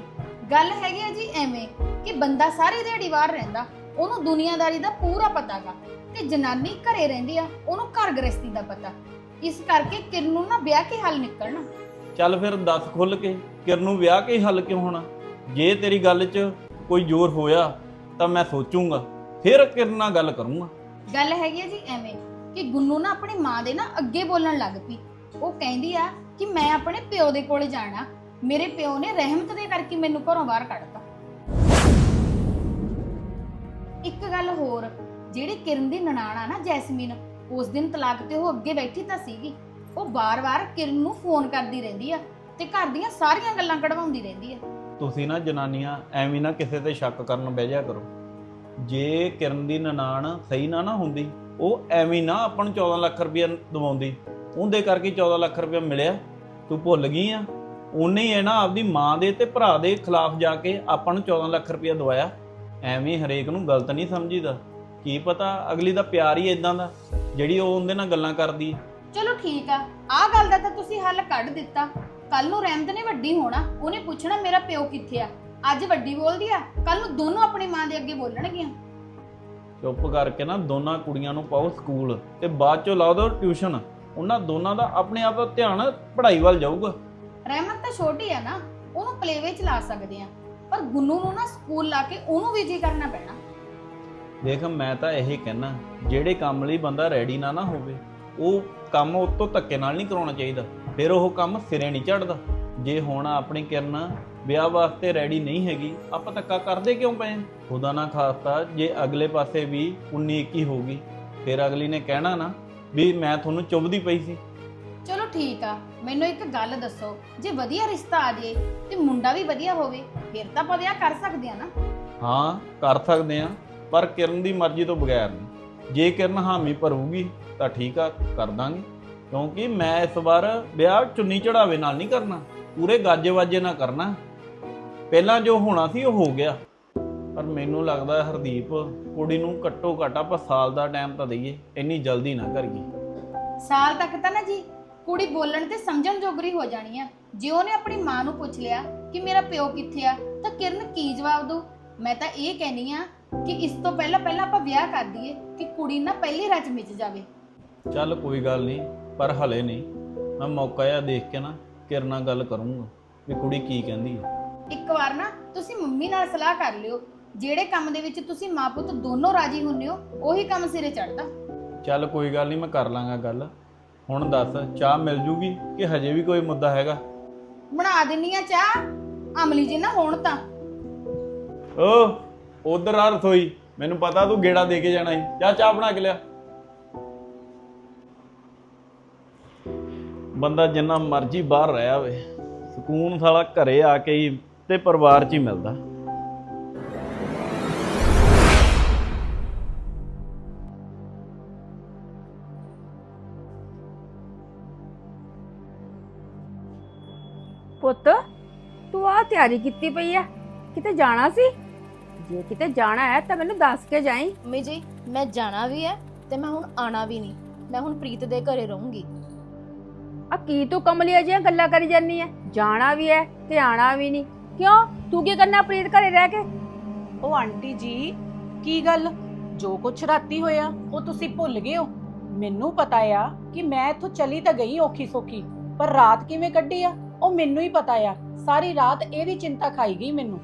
ਗੱਲ ਹੈਗੀ ਆ ਜੀ ਐਵੇਂ ਕਿ ਬੰਦਾ ਸਾਰੀ ਦਿਹਾੜੀ ਬਾਹਰ ਰਹਿੰਦਾ ਉਹਨੂੰ ਦੁਨੀਆਦਾਰੀ ਦਾ ਪੂਰਾ ਪਤਾ ਗਾ ਤੇ ਜਨਾਨੀ ਘਰੇ ਰਹਿੰਦੀ ਆ ਉਹਨੂੰ ਘਰ ਗ੍ਰਸਤੀ ਦਾ ਪਤਾ। ਇਸ ਕਰਕੇ ਕਿਰਨ ਨੂੰ ਨਾ ਵਿਆਹ ਕੇ ਹੱਲ ਨਿਕਲਣਾ। ਚੱਲ ਫਿਰ ਦੱਸ ਖੁੱਲ ਕੇ ਕਿਰਨ ਨੂੰ ਵਿਆਹ ਕੇ ਹੱਲ ਕਿਉਂ ਹੋਣਾ? ਜੇ ਤੇਰੀ ਗੱਲ 'ਚ ਕੋਈ ਜ਼ੋਰ ਹੋਇਆ ਤਾਂ ਮੈਂ ਸੋਚੂੰਗਾ। ਫਿਰ ਕਿਰਨ ਨਾਲ ਗੱਲ ਕਰੂੰਗਾ? ਗੱਲ ਹੈਗੀ ਆ ਜੀ ਐਵੇਂ ਕਿ ਗੁੰਨੂ ਨਾ ਆਪਣੀ ਮਾਂ ਦੇ ਨਾ ਅੱਗੇ ਬੋਲਣ ਲੱਗ ਪਈ। ਉਹ ਕਹਿੰਦੀ ਆ ਕਿ ਮੈਂ ਆਪਣੇ ਪਿਓ ਦੇ ਕੋਲੇ ਜਾਣਾ। ਮੇਰੇ ਪਿਓ ਨੇ ਰਹਿਮਤ ਦੇ ਕਰਕੇ ਮੈਨੂੰ ਘਰੋਂ ਬਾਹਰ ਕੱਢਤਾ। ਇੱਕ ਗੱਲ ਹੋਰ ਜਿਹੜੀ ਕਿਰਨ ਦੀ ਨਨਾਣ ਆ ਨਾ ਜੈਸਮੀਨ ਉਸ ਦਿਨ ਤਲਾਕ ਤੇ ਉਹ ਅੱਗੇ ਬੈਠੀ ਤਾਂ ਸੀਗੀ। ਉਹ ਬਾਰ-ਬਾਰ ਕਿਰਨ ਨੂੰ ਫੋਨ ਕਰਦੀ ਰਹਿੰਦੀ ਆ ਤੇ ਘਰ ਦੀਆਂ ਸਾਰੀਆਂ ਗੱਲਾਂ ਕਢਵਾਉਂਦੀ ਰਹਿੰਦੀ ਆ। ਤੁਸੀਂ ਨਾ ਜਨਾਨੀਆਂ ਐਵੇਂ ਨਾ ਕਿਸੇ ਤੇ ਸ਼ੱਕ ਕਰਨ ਬਹਿ ਜਾ ਕਰੋ। ਜੇ ਕਿਰਨ ਦੀ ਨਨਾਣ ਸਹੀ ਨਾ ਨਾ ਹੁੰਦੀ, ਉਹ ਐਵੇਂ ਨਾ ਆਪਾਂ ਨੂੰ 14 ਲੱਖ ਰੁਪਇਆ ਦਵਾਉਂਦੀ, ਉਹਦੇ ਕਰਕੇ 14 ਲੱਖ ਰੁਪਇਆ ਮਿਲਿਆ। ਤੂੰ ਭੁੱਲ ਗਈ ਆ? ਉਹਨੇ ਹੀ ਨਾ ਆਪਦੀ ਮਾਂ ਦੇ ਤੇ ਭਰਾ ਦੇ ਖਿਲਾਫ ਜਾ ਕੇ ਆਪਾਂ ਨੂੰ 14 ਲੱਖ ਰੁਪਇਆ ਦਵਾਇਆ। ਐਵੇਂ ਹਰੇਕ ਨੂੰ ਗਲਤ ਨਹੀਂ ਸਮਝੀਦਾ। ਕੀ ਪਤਾ ਅਗਲੀ ਦਾ ਪਿਆਰ ਹੀ ਇਦਾਂ ਦਾ, ਜਿਹੜੀ ਉਹ ਉਹਦੇ ਨਾਲ ਗੱਲਾਂ ਕਰਦੀ ਚਲੋ ਠੀਕ ਆ, ਆਹ ਗੱਲ ਦਾ ਤਾਂ ਤੁਸੀਂ ਹੱਲ ਕੱਢ ਦਿੱਤਾ। ਕੱਲ ਨੂੰ ਰਹਿਮਤ ਨੇ ਵੱਡੀ ਹੋਣਾ, ਉਹਨੇ ਪੁੱਛਣਾ ਮੇਰਾ ਪਿਓ ਕਿੱਥੇ ਆ। ਅੱਜ ਵੱਡੀ ਬੋਲਦੀ ਆ ਕੱਲ ਨੂੰ ਦੋਨੋਂ ਆਪਣੀ ਮਾਂ ਦੇ ਅੱਗੇ ਬੋਲਣਗੀਆਂ। ਚੁੱਪ ਕਰਕੇ ਨਾ ਦੋਨਾਂ ਕੁੜੀਆਂ ਨੂੰ ਪਾਓ ਸਕੂਲ ਤੇ ਬਾਅਦ ਚੋਂ ਲਾਓ ਦੋ ਟਿਊਸ਼ਨ। ਉਹਨਾਂ ਦੋਨਾਂ ਦਾ ਆਪਣੇ ਆਪ ਦਾ ਧਿਆਨ ਪੜ੍ਹਾਈ ਵੱਲ ਜਾਊਗਾ। ਰਹਿਮਤ ਤਾਂ ਛੋਟੀ ਆ ਨਾ ਉਹਨੂੰ ਪਲੇਵੇ ਚ ਲਾ ਸਕਦੇ ਆ। ਪਰ ਗੁੰਨੂ ਨੂੰ ਨਾ ਸਕੂਲ ਲਾ ਕੇ ਉਹਨੂੰ ਵੀ ਜੀ ਕਰਨਾ ਪੈਣਾ। ਦੇਖ ਮੈਂ ਤਾਂ ਇਹੀ ਕਹਿਣਾ ਜਿਹੜੇ ਕੰਮ ਲਈ ਬੰਦਾ ਰੈਡੀ ਨਾ ਨਾ ਹੋਵੇ ਉਹ ਕੰਮ ਉਤੋਂ ਧੱਕੇ ਨਾਲ ਨਹੀਂ ਕਰਾਉਣਾ ਚਾਹੀਦਾ। ਫਿਰ ਉਹ ਕੰਮ ਸਿਰੇ ਨਹੀਂ ਚੜਦਾ ਜੇ ਹੁਣ ਆਪਣੀ ਕਿਰਨ ਵਿਆਹ ਵਾਸਤੇ ਰੈਡੀ ਨਹੀਂ ਹੈਗੀ ਆਪਾਂ ਧੱਕਾ ਕਰਦੇ ਕਿਉਂ ਪਏ? ਖੁਦਾ ਨਾ ਖਾਸਤਾ ਜੇ ਅਗਲੇ ਪਾਸੇ ਵੀ 19 21 ਹੋਊਗੀ ਫਿਰ ਅਗਲੀ ਨੇ ਕਹਿਣਾ ਨਾ ਵੀ ਮੈਂ ਤੁਹਾਨੂੰ ਚੁੱਭਦੀ ਪਈ ਸੀ। ਚਲੋ ਠੀਕ ਆ ਮੈਨੂੰ ਇੱਕ ਗੱਲ ਦੱਸੋ ਜੇ ਵਧੀਆ ਰਿਸ਼ਤਾ ਆ ਜੇ ਤੇ ਮੁੰਡਾ ਵੀ ਵਧੀਆ ਹੋਵੇ ਫਿਰ ਤਾਂ ਆਪਾਂ ਵਿਆਹ ਕਰ ਸਕਦੇ ਆ ਨਾ। ਹਾਂ ਕਰ ਸਕਦੇ ਆ ਪਰ ਕਿਰਨ ਦੀ ਮਰਜ਼ੀ ਤੋਂ ਬਗੈਰ ਨਹੀਂ। ਜੇ ਕਿਰਨ ਹਾਮੀ ਭਰੂਗੀ ਤਾਂ ਠੀਕ ਆ ਕਰ ਦਾਂਗੇ। ਕਿਉਂਕਿ ਮੈਂ ਇਸ ਵਾਰ ਵਿਆਹ ਚੁੰਨੀ ਚੜਾਵੇ ਨਾਲ ਨਹੀਂ ਕਰਨਾ ਪੂਰੇ ਗਾਜੇ ਵਾਜੇ ਨਾਲ ਕਰਨਾ। ਪਹਿਲਾਂ ਜੋ ਹੋਣਾ ਸੀ ਉਹ ਹੋ ਗਿਆ। ਪਰ ਮੈਨੂੰ ਲੱਗਦਾ ਹਰਦੀਪ ਕੁੜੀ ਨੂੰ ਘੱਟੋ ਘੱਟ ਆਪਾਂ ਸਾਲ ਦਾ ਟਾਈਮ ਤਾਂ ਦਈਏ ਇੰਨੀ ਜਲਦੀ ਨਾ ਕਰੀਏ ਸਾਲ ਤੱਕ ਤਾਂ ਨਾ ਜੀ ਕੁੜੀ ਬੋਲਣ ਤੇ ਸਮਝਣ ਜੋਗਰੀ ਹੋ ਜਾਣੀ ਆ। ਜੇ ਉਹਨੇ ਆਪਣੀ ਮਾਂ ਨੂੰ ਪੁੱਛ ਲਿਆ ਕਿ ਮੇਰਾ ਪਿਓ ਕਿੱਥੇ ਆ ਤਾਂ ਕਿਰਨ ਕੀ ਜਵਾਬ ਦਊ? ਮੈਂ ਤਾਂ ਇਹ ਕਹਿਨੀ ਆ ਕਿ ਇਸ ਤੋਂ ਪਹਿਲਾਂ ਪਹਿਲਾਂ ਆਪਾਂ ਵਿਆਹ ਕਰ ਦਈਏ ਕਿ ਕੁੜੀ ਨਾ ਪਹਿਲੀ ਰਚ ਮਿਚ ਜਾਵੇ। ਚੱਲ ਕੋਈ ਗੱਲ ਨਹੀਂ ਪਰ ਹਲੇ ਨਹੀਂ। ਮੈਂ ਮੌਕਾ ਜਿਹਾ ਦੇਖ ਕੇ ਨਾ ਕਿਰਨ ਗੱਲ ਕਰੂੰਗਾ ਵੀ ਕੁੜੀ ਕੀ ਕਹਿੰਦੀ ਹੈ ਇੱਕ ਵਾਰ ਨਾ ਤੁਸੀਂ ਮੰਮੀ ਨਾਲ ਸਲਾਹ ਕਰ ਲਿਓ ਜਿਹੜੇ ਕੰਮ ਦੇ ਵਿੱਚ ਤੁਸੀਂ ਮਾਂ ਪੁੱਤ ਦੋਨੋਂ ਰਾਜੀ ਹੁੰਨੇ ਹੋ ਉਹੀ ਕੰਮ ਸਿਰੇ ਚੜਦਾ ਚੱਲ ਕੋਈ ਗੱਲ ਨਹੀਂ ਮੈਂ ਕਰ ਲਾਂਗਾ ਗੱਲ। ਹੁਣ ਦੱਸ ਚਾਹ ਮਿਲ ਜੂਗੀ ਕਿ ਹਜੇ ਵੀ ਕੋਈ ਮੁੱਦਾ ਹੈਗਾ? ਬਣਾ ਦਿੰਨੀ ਆ ਚਾਹ ਅਮਲੀ ਜੀ ਨਾ ਹੋਣ ਤਾਂ। ਓ ਉਧਰ ਆ ਰਸੋਈ ਮੈਨੂੰ ਪਤਾ ਤੂੰ ਗੇੜਾ ਦੇ ਕੇ ਜਾਣਾ ਸੀ ਜਾ ਚਾਹ ਬਣਾ ਕੇ ਲਿਆ। ਬੰਦਾ ਜਿੰਨਾ ਮਰਜ਼ੀ ਬਾਹਰ ਰਹਿਆ ਵੇ ਸਕੂਨ ਸਾਲਾ ਘਰੇ ਆ ਕੇ ਹੀ ਤੇ ਪਰਿਵਾਰ 'ਚ ਹੀ ਮਿਲਦਾ। ਪੁੱਤ ਤੂੰ ਆ ਤਿਆਰੀ ਕੀਤੀ ਪਈ ਆ। ਕਿਤੇ ਜਾਣਾ ਸੀ? ਜੇ ਕਿਤੇ ਜਾਣਾ ਹੈ ਤਾਂ ਮੈਨੂੰ ਦੱਸ ਕੇ ਜਾਈਂ। ਮੰਮੀ ਜੀ ਮੈਂ ਜਾਣਾ ਵੀ ਹੈ ਤੇ ਮੈਂ ਹੁਣ ਆਣਾ ਵੀ ਨਹੀਂ। ਮੈਂ ਹੁਣ ਪ੍ਰੀਤ ਦੇ ਘਰੇ ਰਹੂੰਗੀ। ਆ ਕੀ ਤੂੰ ਕਮਲੀਆਂ ਜਿਹੀਆਂ ਗੱਲਾਂ ਕਰੀ ਜਾਨੀ ਐ? ਜਾਣਾ ਵੀ ਐ ਤੇ ਆਣਾ ਵੀ ਨਹੀਂ। ਕਿਉਂ? ਤੂੰ ਕੀ ਕਰਨਾ ਪ੍ਰੀਤ ਘਰੇ ਰਹਿ ਕੇ? ਉਹ ਆਂਟੀ ਜੀ ਕੀ ਗੱਲ? ਜੋ ਕੁਛ ਰਾਤੀ ਹੋਇਆ ਉਹ ਤੁਸੀਂ ਭੁੱਲ ਗਏ ਹੋ। ਮੈਨੂੰ ਪਤਾ ਆ ਕਿ ਮੈਂ ਇੱਥੋਂ ਚਲੀ ਤਾਂ ਗਈ ਔਖੀ ਸੌਖੀ ਪਰ ਰਾਤ ਕਿਵੇਂ ਕੱਢੀ ਆ? ਉਹ ਮੈਨੂੰ ਹੀ ਪਤਾ ਆ। ਸਾਰੀ ਰਾਤ ਇਹਦੀ ਚਿੰਤਾ ਖਾਈ ਗਈ ਮੈਨੂੰ।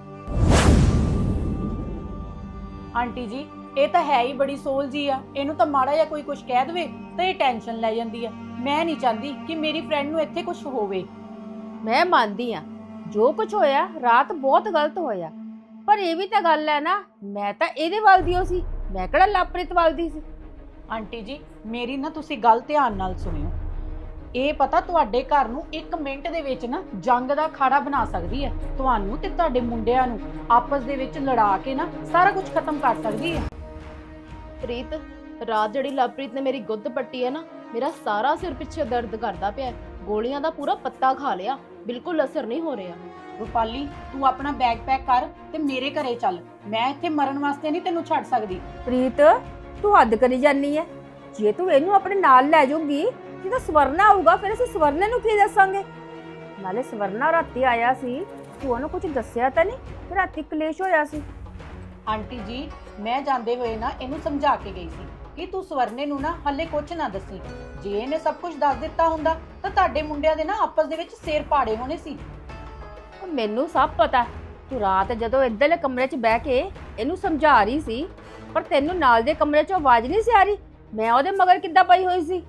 ਆਂਟੀ ਜੀ ਇਹ ਤਾਂ ਹੈ ਹੀ ਬੜੀ ਸੋਲ ਜੀ ਆ। ਇਹਨੂੰ ਤਾਂ ਮਾੜਾ ਜਿਹਾ ਕੋਈ ਕੁਝ ਕਹਿ ਦੇਵੇ ਤਾਂ ਇਹ ਟੈਨਸ਼ਨ ਲੈ ਜਾਂਦੀ ਆ। ਮੈਂ ਨਹੀਂ ਚਾਹੁੰਦੀ ਕਿ ਮੇਰੀ ਫਰੈਂਡ ਨੂੰ ਇੱਥੇ ਕੁਝ ਹੋਵੇ। ਮੈਂ ਮੰਨਦੀ ਆ ਜੋ ਕੁਝ ਹੋਇਆ ਰਾਤ ਬਹੁਤ ਗਲਤ ਹੋਇਆ। ਪਰ ਇਹ ਵੀ ਤਾਂ ਗੱਲ ਹੈ ਨਾ ਮੈਂ ਤਾਂ ਇਹਦੇ ਵੱਲ ਦੀ ਓ ਸੀ। ਮੈਂ ਕਿਹੜਾ ਲਾਪ੍ਰਿਤ ਵੱਲ ਦੀ ਸੀ? ਆਂਟੀ ਜੀ ਮੇਰੀ ਨਾ ਤੁਸੀਂ ਗੱਲ ਧਿਆਨ ਨਾਲ ਸੁਣਿਓ। ਇਹ ਪਤਾ ਤੁਹਾਡੇ ਘਰ ਨੂੰ 1 ਮਿੰਟ ਦੇ ਵਿੱਚ ਨਾ ਜੰਗ ਦਾ ਖਾੜਾ ਬਣਾ ਸਕਦੀ ਹੈ। ਤੁਹਾਨੂੰ ਤੇ ਤੁਹਾਡੇ ਮੁੰਡਿਆਂ ਨੂੰ ਆਪਸ ਦੇ ਵਿੱਚ ਲੜਾ ਕੇ ਨਾ ਸਾਰਾ ਕੁਝ ਖਤਮ ਕਰ ਸਕਦੀ ਹੈ। ਪ੍ਰੀਤ ਰਾਤ ਜਿਹੜੀ ਲਵਪ੍ਰੀਤ ਨੇ ਮੇਰੀ ਗੁੱਦ ਪੱਟੀ ਹੈ ਨਾ ਮੇਰਾ ਸਾਰਾ ਸਿਰ ਪਿੱਛੇ ਦਰਦ ਕਰਦਾ ਪਿਆ ਹੈ। ਗੋਲੀਆਂ ਦਾ ਪੂਰਾ ਪੱਤਾ ਖਾ ਲਿਆ। ਬਿਲਕੁਲ ਅਸਰ ਨਹੀਂ ਹੋ ਰਿਹਾ। ਰੂਪਾਲੀ ਤੂੰ ਆਪਣਾ ਬੈਗ ਪੈਕ ਕਰ ਤੇ ਮੇਰੇ ਘਰੇ ਚੱਲ। ਮੈਂ ਇੱਥੇ ਮਰਨ ਵਾਸਤੇ ਨਹੀਂ ਤੈਨੂੰ ਛੱਡ ਸਕਦੀ। ਪ੍ਰੀਤ ਤੂੰ ਹੱਦ ਕਰੀ ਜਾਨੀ ਐ। ਜੇ ਤੂੰ ਇਹਨੂੰ ਆਪਣੇ ਨਾਲ ਲੈ ਜਾਊਗੀ ਜਦੋਂ ਸਵਰਨਾ ਆਊਗਾ ਫਿਰ ਅਸੀਂ ਸਵਰਨੇ ਨੂੰ ਕੀ ਦੱਸਾਂਗੇ? ਨਾਲੇ ਸਵਰਨਾ ਰਾਤੀ ਆਇਆ ਸੀ ਤੂੰ ਉਹਨੂੰ ਕੁਝ ਦੱਸਿਆ ਤਾਂ ਨਹੀਂ? ਕਿ ਰਾਤੀ ਕਲੇਸ਼ ਹੋਇਆ ਸੀ। ਆਂਟੀ ਜੀ ਮੈਂ ਜਾਂਦੇ ਹੋਏ ਨਾ ਇਹਨੂੰ ਸਮਝਾ ਕੇ ਗਈ ਸੀ। ਕਿ ਤੂੰ ਸਵਰਨੇ ਨੂੰ ਨਾ ਹੱਲੇ ਕੁਝ ਨਾ ਦੱਸੀ। ਜੇ ਇਹਨੇ ਸਭ ਕੁਝ ਦੱਸ ਦਿੱਤਾ ਹੁੰਦਾ ਤਾਂ ਤੁਹਾਡੇ ਮੁੰਡਿਆਂ ਦੇ ਨਾ ਆਪਸ ਦੇ ਵਿੱਚ ਸਿਰ ਪਾੜੇ ਹੋਣੇ ਸੀ। ਉਹ ਮੈਨੂੰ ਸਭ ਪਤਾ ਤੂੰ ਰਾਤ ਜਦੋਂ ਇੱਧਰਲੇ ਕਮਰੇ 'ਚ ਬਹਿ ਕੇ ਇਹਨੂੰ ਸਮਝਾ ਰਹੀ ਸੀ ਪਰ ਤੈਨੂੰ ਨਾਲ ਦੇ ਕਮਰੇ 'ਚੋਂ ਆਵਾਜ਼ ਨਹੀਂ ਸੀ ਆ ਰਹੀ? ਮੈਂ ਉਹਦੇ ਮਗਰ ਕਿੱਦਾਂ ਪਈ ਹੋਈ ਸੀ?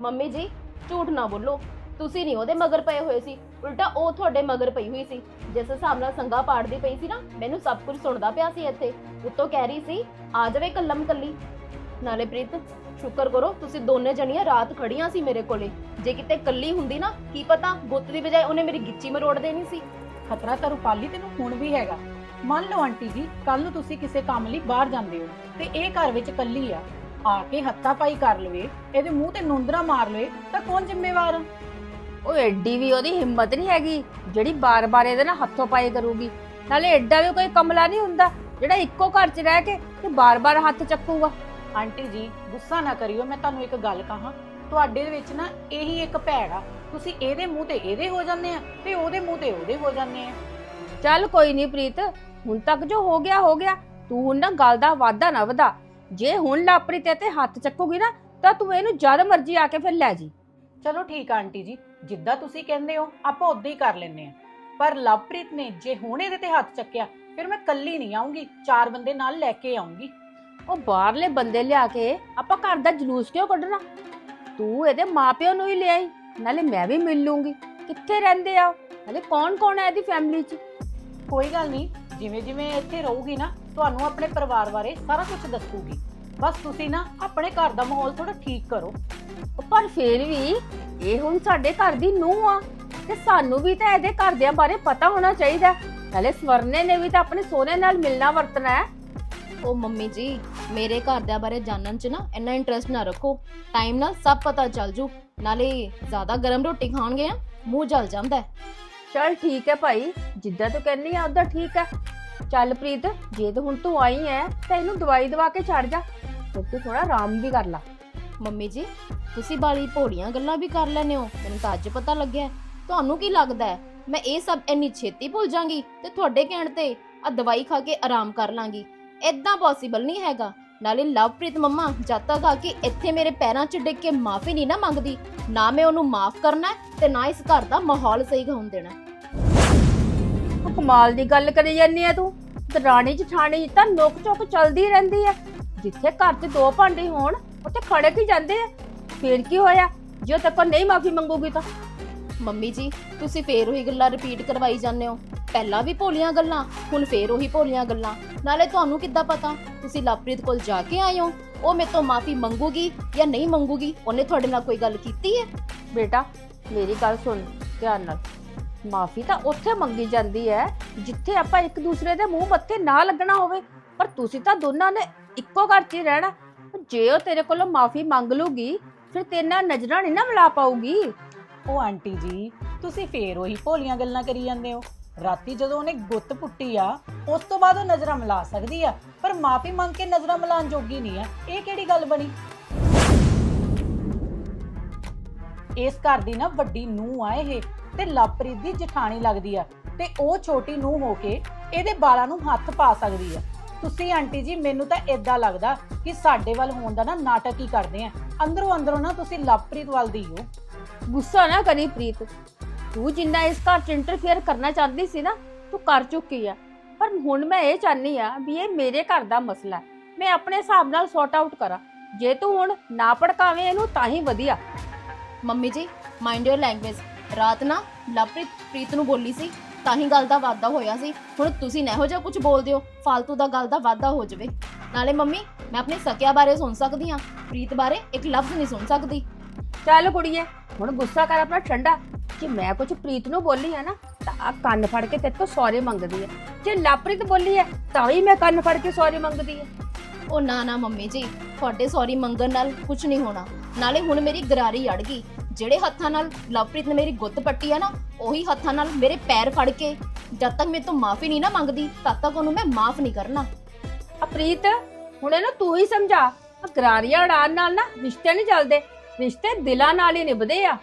ਮੰਮੀ ਜੀ ਝੂਠ ਨਾ ਬੋਲੋ। ਤੁਸੀਂ ਨਹੀਂ ਉਹਦੇ ਮਗਰ ਪਏ ਹੋਏ ਸੀ। ਉਲਟਾ ਉਹ ਤੁਹਾਡੇ ਮਗਰ ਪਈ ਹੋਈ ਸੀ। ਜਿਸ ਹਿਸਾਬ ਨਾਲ ਸੰਗਾ ਪਾੜਦੀ ਪਈ ਸੀ ਨਾ, ਮੈਨੂੰ ਸਭ ਕੁਝ ਸੁਣਦਾ ਪਿਆ ਸੀ ਇੱਥੇ। ਉੱਤੋਂ ਕਹਿ ਰਹੀ ਸੀ, ਆ ਜਾਵੇ ਕੱਲਮ ਕੱਲੀ। ਨਾਲੇ ਪ੍ਰੀਤ, ਸ਼ੁਕਰ ਕਰੋ, ਤੁਸੀਂ ਦੋਨੇ ਜਣੀਆਂ ਰਾਤ ਖੜੀਆਂ ਸੀ ਮੇਰੇ ਕੋਲੇ। ਜੇ ਕਿਤੇ ਕੱਲੀ ਹੁੰਦੀ ਨਾ, ਕੀ ਪਤਾ ਗੁੱਤ ਦੀ ਬਜਾਏ ਉਹਨੇ ਮੇਰੀ ਗਿੱਚੀ ਮਰੋੜ ਦੇਣੀ ਸੀ। ਖਤਰਾ ਤਾਂ ਰੁਪਾਲੀ ਤੈਨੂੰ ਹੁਣ ਵੀ ਹੈਗਾ। ਮੰਨ ਲਓ ਆਂਟੀ ਜੀ ਕੱਲ ਨੂੰ ਤੁਸੀਂ ਕਿਸੇ ਕੰਮ ਲਈ ਬਾਹਰ ਜਾਂਦੇ ਹੋ ਤੇ ਇਹ ਘਰ ਵਿੱਚ ਕੱਲੀ ਆ। ਆ ਕੇ ਹੱਥਾ ਪਾਈ ਕਰ ਲਵੇ, ਇਹਦੇ ਮੂੰਹ ਤੇ ਨੁੰਦਰਾ ਮਾਰ ਲਵੇ, ਤਾਂ ਕੌਣ ਜ਼ਿੰਮੇਵਾਰ ਆ? ਉਹ ਐਡੀ ਵੀ ਉਹਦੀ ਹਿੰਮਤ ਨਹੀਂ ਹੈਗੀ ਜਿਹੜੀ ਬਾਰ-ਬਾਰ ਇਹਦੇ ਨਾਲ ਹੱਥੋਂ ਪਾਈ ਕਰੂਗੀ। ਨਾਲੇ ਐਡਾ ਵੀ ਕੋਈ ਕਮਲਾ ਨਹੀਂ ਹੁੰਦਾ ਜਿਹੜਾ ਇੱਕੋ ਘਰ 'ਚ ਰਹਿ ਕੇ ਤੇ ਬਾਰ-ਬਾਰ ਹੱਥ ਚੱਕੂਗਾ। ਆਂਟੀ ਜੀ ਗੁੱਸਾ ਨਾ ਕਰਿਓ ਮੈਂ ਤੁਹਾਨੂੰ ਇੱਕ ਗੱਲ ਕਹਾਂ। ਤੁਹਾਡੇ ਦੇ ਵਿੱਚ ਨਾ ਇਹੀ ਇੱਕ ਭੈੜ ਆ। ਤੁਸੀਂ ਇਹਦੇ ਮੂੰਹ ਤੇ ਇਹਦੇ ਹੋ ਜਾਂਦੇ ਆ ਤੇ ਉਹਦੇ ਮੂੰਹ ਤੇ ਉਹਦੇ ਹੋ ਜਾਂਦੇ ਆ। ਚੱਲ ਕੋਈ ਨਹੀਂ ਪ੍ਰੀਤ ਹੁਣ ਤੱਕ ਜੋ ਹੋ ਗਿਆ ਹੋ ਗਿਆ। ਤੂੰ ਹੁਣ ਨਾ ਗੱਲ ਦਾ ਵਾਧਾ ਨਾ ਵਧਾ। ਜੇ ਹੁਣ ਲਾਪਰੀ ਤੇ ਤੇ ਹੱਥ ਚੱਕੂਗੀ ਨਾ ਤਾਂ ਤੂੰ ਇਹਨੂੰ ਜਦ ਮਰਜ਼ੀ ਆ ਕੇ ਫਿਰ ਲੈ ਜੀ। ਚਲੋ ਠੀਕ ਆ ਆਂਟੀ ਜੀ। ਜਿੱਦਾਂ ਤੁਸੀਂ ਕਹਿੰਦੇ ਹੋ ਆਪਾਂ ਉਦਾਂ ਹੀ ਕਰ ਲੈਨੇ ਆ ਪਰ ਲਵਪ੍ਰੀਤ ਨੇ ਜੇ ਹੁਣ ਇਹਦੇ ਤੇ ਹੱਥ ਚੱਕਿਆ ਫਿਰ ਮੈਂ ਕੱਲੀ ਨਹੀਂ ਆਉਂਗੀ ਚਾਰ ਬੰਦੇ ਨਾਲ ਲੈ ਕੇ ਆਉਂਗੀ ਉਹ ਬਾਹਰਲੇ ਬੰਦੇ ਲਿਆ ਕੇ ਆਪਾਂ ਘਰ ਦਾ ਜਲੂਸ ਕਿਉਂ ਕੱਢਣਾ? ਤੂੰ ਇਹਦੇ ਮਾਪਿਓ ਨੂੰ ਹੀ ਲਿਆਈ ਨਾਲੇ ਮੈਂ ਵੀ ਮਿਲ ਲੂੰਗੀ। ਕਿੱਥੇ ਰਹਿੰਦੇ ਆ? ਨਾਲੇ ਕੌਣ ਕੌਣ ਹੈ ਇਹਦੀ ਫੈਮਿਲੀ 'ਚ? ਕੋਈ ਗੱਲ ਨਹੀਂ ਜਿਵੇਂ ਜਿਵੇਂ ਇੱਥੇ ਰਹੂਗੀ ਨਾ ਤੁਹਾਨੂੰ ਆਪਣੇ ਪਰਿਵਾਰ ਬਾਰੇ ਸਾਰਾ ਕੁਝ ਦੱਸੂਗੀ। ਬਸ ਤੁਸੀਂ ਨਾ ਆਪਣੇ ਘਰ ਦਾ ਮਾਹੌਲ ਥੋੜਾ ਠੀਕ ਕਰੋ। ਉਹ ਪਰ ਫੇਰ ਵੀ ਇਹ ਹੁਣ ਸਾਡੇ ਘਰ ਦੀ ਨੂੰਹ ਆ ਤੇ ਸਾਨੂੰ ਵੀ ਤਾਂ ਇਹਦੇ ਘਰਦਿਆਂ ਬਾਰੇ ਪਤਾ ਹੋਣਾ ਚਾਹੀਦਾ ਨਾਲੇ ਸਵਰਨੇ ਨੇ ਵੀ ਤਾਂ ਆਪਣੇ ਸੋਹਰੇ ਨਾਲ ਮਿਲਣਾ ਵਰਤਣਾ ਹੈ। ਉਹ ਮੰਮੀ ਜੀ ਮੇਰੇ ਘਰਦਿਆਂ ਬਾਰੇ ਜਾਣਨ ਚ ਨਾ ਇੰਨਾ ਇੰਟਰਸਟ ਨਾ ਰੱਖੋ। ਟਾਈਮ ਨਾਲ ਸਭ ਪਤਾ ਚੱਲ ਜੂ। ਨਾਲੇ ਜ਼ਿਆਦਾ ਗਰਮ ਰੋਟੀ ਖਾਣਗੇ ਆ ਮੂੰਹ ਜਲ ਜਾਂਦਾ ਹੈ। ਚਲ ਠੀਕ ਹੈ ਭਾਈ ਜਿੱਦਾਂ ਤੂੰ ਕਹਿੰਦੀ ਆ ਉਦਾਂ ਠੀਕ ਹੈ। ਚੱਲ ਪ੍ਰੀਤ ਜੇ ਤੂੰ ਹੁਣ ਤੂੰ ਆਈ ਹੈ ਤਾਂ ਇਹਨੂੰ ਦਵਾਈ ਦਵਾ ਕੇ ਛੱਡ ਜਾ। ਫਿਰ ਤੂੰ ਥੋੜਾ ਆਰਾਮ ਵੀ ਕਰ ਲੈ। ਮੰਮੀ ਜੀ ਤੁਸੀਂ ਬਾਲੀ ਭੋਲੀਆਂ ਗੱਲਾਂ ਵੀ ਕਰ ਲੈਨੇ ਹੋ। ਮੈਨੂੰ ਤਾਂ ਅੱਜ ਪਤਾ ਲੱਗਿਆ ਹੈ। ਤੁਹਾਨੂੰ ਕੀ ਲੱਗਦਾ ਹੈ? ਮੈਂ ਇਹ ਸਭ ਇੰਨੀ ਛੇਤੀ ਭੁੱਲ ਜਾਾਂਗੀ ਤੇ ਤੁਹਾਡੇ ਕਹਿਣ ਤੇ ਆ ਦਵਾਈ ਖਾ ਕੇ ਆਰਾਮ ਕਰ ਲਾਂਗੀ। ਇਦਾਂ ਪੋਸੀਬਲ ਨਹੀਂ ਹੈਗਾ। ਨਾਲੇ ਲਵਪ੍ਰੀਤ ਮੰਮਾ ਜਦ ਤੱਕ ਆ ਕੇ ਇੱਥੇ ਮੇਰੇ ਪੈਰਾਂ 'ਚ ਡਿੱਗ ਕੇ ਮਾਫੀ ਨਹੀਂ ਨਾ ਮੰਗਦੀ ਨਾ ਮੈਂ ਉਹਨੂੰ ਮਾਫ ਕਰਨਾ ਹੈ ਤੇ ਨਾ ਇਸ ਘਰ ਦਾ ਮਾਹੌਲ ਸਹੀ ਹੋਣ ਦੇਣਾ ਉਹ ਕਮਾਲ ਦੀ ਗੱਲ ਕਰੀ ਜਾਂਦੀ ਆ ਤੂੰ। ਦਰਾਣੀ ਜਠਾਣੀ ਤਾਂ ਨੋਕ ਚੋਕ ਚਲਦੀ ਰਹਿੰਦੀ ਆ। ਜਿੱਥੇ ਘਰ 'ਚ ਦੋ ਭਾਂਡੇ ਹੋਣ ਉੱਥੇ ਖੜੇ ਕੀ ਜਾਂਦੇ ਆ। ਫੇਰ ਕੀ ਹੋਇਆ? ਜੇ ਕੋਲ ਨਹੀਂ ਮਾਫੀ ਮੰਗੂਗੀ ਤਾਂ? ਮੰਮੀ ਜੀ ਤੁਸੀਂ ਫੇਰ ਉਹੀ ਗੱਲਾਂ ਰਿਪੀਟ ਕਰਵਾਈ ਜਾਂਦੇ ਹੋ। ਪਹਿਲਾਂ ਵੀ ਭੋਲੀਆਂ ਗੱਲਾਂ ਹੁਣ ਫੇਰ ਉਹੀ ਭੋਲੀਆਂ ਗੱਲਾਂ। ਨਾਲੇ ਤੁਹਾਨੂੰ ਕਿੱਦਾਂ ਪਤਾ? ਤੁਸੀਂ ਲਵਪ੍ਰੀਤ ਕੋਲ ਜਾ ਕੇ ਆਏ ਹੋ। ਉਹ ਮੇਰੇ ਤੋਂ ਮਾਫੀ ਮੰਗੂਗੀ ਜਾਂ ਨਹੀਂ ਮੰਗੂਗੀ? ਉਹਨੇ ਤੁਹਾਡੇ ਨਾਲ ਕੋਈ ਗੱਲ ਕੀਤੀ ਹੈ? ਬੇਟਾ ਮੇਰੀ ਗੱਲ ਸੁਣ ਧਿਆਨ ਨਾਲ। ਮਾਫੀ ਤਾਂ ਉੱਥੇ ਮੰਗੀ ਜਾਂਦੀ ਹੈ, ਜਿੱਥੇ ਆਪਾਂ ਇੱਕ ਦੂਸਰੇ ਦੇ ਮੂੰਹ ਮੱਥੇ ਨਾ ਲੱਗਣਾ ਹੋਵੇ। ਪਰ ਤੁਸੀਂ ਤਾਂ ਦੋਨਾਂ ਨੇ ਇੱਕੋ ਘਰ 'ਚ ਹੀ ਰਹਿਣਾ। ਜੇ ਉਹ ਤੇਰੇ ਕੋਲੋਂ ਮਾਫੀ ਮੰਗ ਲੂਗੀ, ਫਿਰ ਤੇਰੇ ਨਾਲ ਨਜ਼ਰਾਂ ਨਹੀਂ ਨਾ ਮਿਲਾ ਪਾਊਗੀ। ਉਹ ਆਂਟੀ ਜੀ, ਤੁਸੀਂ ਫੇਰ ਉਹੀ ਭੋਲੀਆਂ ਗੱਲਾਂ ਕਰੀ ਜਾਂਦੇ ਹੋ। ਰਾਤੀ ਜਦੋਂ ਉਹਨੇ ਗੁੱਤ ਪੁੱਟੀ ਆ, ਉਸ ਤੋਂ ਬਾਅਦ ਉਹ ਨਜ਼ਰਾਂ ਮਿਲਾ ਸਕਦੀ ਆ। ਪਰ ਮਾਫੀ ਮੰਗ ਕੇ ਨਜ਼ਰਾਂ ਮਿਲਾਉਣ ਜੋਗੀ ਨਹੀਂ ਆ। ਇਹ ਕਿਹੜੀ ਗੱਲ ਬਣੀ? ਇਸ ਘਰ ਦੀ ਨਾ ਵੱਡੀ ਨੂੰਹ ਆ ਇਹ। ਤੇ ਲਵਪ੍ਰੀਤ ਦੀ ਜਠਾਣੀ ਲੱਗਦੀ ਆ ਤੇ ਉਹ ਛੋਟੀ ਨੂੰਹ ਹੋ ਕੇ ਇਹਦੇ ਬਾਲਾਂ ਨੂੰ ਹੱਥ ਪਾ ਸਕਦੀ ਆ। ਤੁਸੀਂ ਆਂਟੀ ਜੀ ਮੈਨੂੰ ਤਾਂ ਇਦਾਂ ਲੱਗਦਾ ਕਿ ਸਾਡੇ ਵੱਲ ਹੋਣ ਦਾ ਨਾ ਨਾਟਕ ਹੀ ਕਰਦੇ ਆ। ਅੰਦਰੋਂ ਅੰਦਰੋਂ ਨਾ ਤੁਸੀਂ ਲਵਪ੍ਰੀਤ ਵੱਲ ਦੀ ਹੋ। ਗੁੱਸਾ ਨਾ ਕਰੀ ਪ੍ਰੀਤ। ਤੂੰ ਜਿੰਨਾ ਇਸ ਘਰ 'ਚ ਇੰਟਰਫੇਅਰ ਕਰਨਾ ਚਾਹੁੰਦੀ ਸੀ ਨਾ ਤੂੰ ਕਰ ਚੁੱਕੀ ਆ। ਪਰ ਹੁਣ ਮੈਂ ਇਹ ਚਾਹਨੀ ਆ ਵੀ ਇਹ ਮੇਰੇ ਘਰ ਦਾ ਮਸਲਾ ਹੈ। ਮੈਂ ਆਪਣੇ ਹਿਸਾਬ ਨਾਲ ਸੌਟ ਆਊਟ ਕਰਾਂ। ਜੇ ਤੂੰ ਹੁਣ ਨਾ ਭੜਕਾਵੇਂ ਇਹਨੂੰ ਤਾਂ ਹੀ ਵਧੀਆ। ਮੰਮੀ ਜੀ ਮਾਈਂਡ ਯੋਰ ਲੈਂਗੁਏਜ ਰਾਤ ਨਾ ਲਵਪ੍ਰੀਤ ਪ੍ਰੀਤ ਨੂੰ ਬੋਲੀ ਸੀ ਤਾਂ ਹੀ ਗੱਲ ਦਾ ਵਾਧਾ ਹੋਇਆ ਸੀ। ਹੁਣ ਤੁਸੀਂ ਨਾ ਇਹੋ ਜਿਹਾ ਕੁਝ ਬੋਲਦੇ ਹੋ ਫालतू ਦਾ ਗੱਲ ਦਾ ਵਾਧਾ ਹੋ ਜਾਵੇ। ਨਾਲੇ ਮੰਮੀ ਮੈਂ ਆਪਣੇ ਸਕਿਆ ਬਾਰੇ ਸੁਣ ਸਕਦੀ ਹਾਂ। ਪ੍ਰੀਤ ਬਾਰੇ ਇੱਕ ਲਫ਼ਜ਼ ਨਹੀਂ ਸੁਣ ਸਕਦੀ। ਚੱਲ ਕੁੜੀਏ ਹੁਣ ਗੁੱਸਾ ਕਰ ਆਪਣਾ ਠੰਡਾ। ਜੇ ਮੈਂ ਕੁਝ ਪ੍ਰੀਤ ਨੂੰ ਬੋਲੀ ਆ ਨਾ ਤਾਂ ਆ ਕੰਨ ਫੜ ਕੇ ਤੇਰੇ ਤੋਂ ਸੌਰੀ ਮੰਗਦੀ ਹੈ ਜੇ ਲਾਪ੍ਰੀਤ ਬੋਲੀ ਹੈ ਤਾਂ ਵੀ ਮੈਂ ਕੰਨ ਫੜ ਕੇ ਸੌਰੀ ਮੰਗਦੀ ਹੈ ਉਹ ਨਾ ਨਾ ਮੰਮੀ ਜੀ ਤੁਹਾਡੇ ਸੌਰੀ ਮੰਗਣ ਨਾਲ ਕੁਝ ਨਹੀਂ ਹੋਣਾ। ਨਾਲੇ ਹੁਣ ਮੇਰੀ ਗਰਾਰੀ ਅੜ ਗਈ। ਜਿਹੜੇ ਹੱਥਾਂ ਨਾਲ ਲਵਪ੍ਰੀਤ ਨੇ ਮੇਰੀ ਗੁੱਤ ਪੱਟੀ ਆ ਨਾ ਉਹੀ ਹੱਥਾਂ ਨਾਲ ਮੇਰੇ ਪੈਰ ਫੜ ਕੇ ਜਦ ਤੱਕ ਮੇਰੇ ਤੋਂ ਮਾਫੀ ਨਹੀਂ ਨਾ ਮੰਗਦੀ ਤਦ ਤੱਕ ਉਹਨੂੰ ਮੈਂ ਮਾਫ ਨਹੀਂ ਕਰਨਾ। ਆ ਪ੍ਰੀਤ ਹੁਣ ਇਹਨੂੰ ਤੂੰ ਹੀ ਸਮਝਾ ਆ ਗਰਾਰੀਆਂ ਉਡਾਨ ਨਾਲ ਨਾ ਰਿਸ਼ਤੇ ਨਹੀਂ ਚੱਲਦੇ ਰਿਸ਼ਤੇ ਦਿਲਾਂ ਨਾਲ ਹੀ ਨਿਭਦੇ ਆ।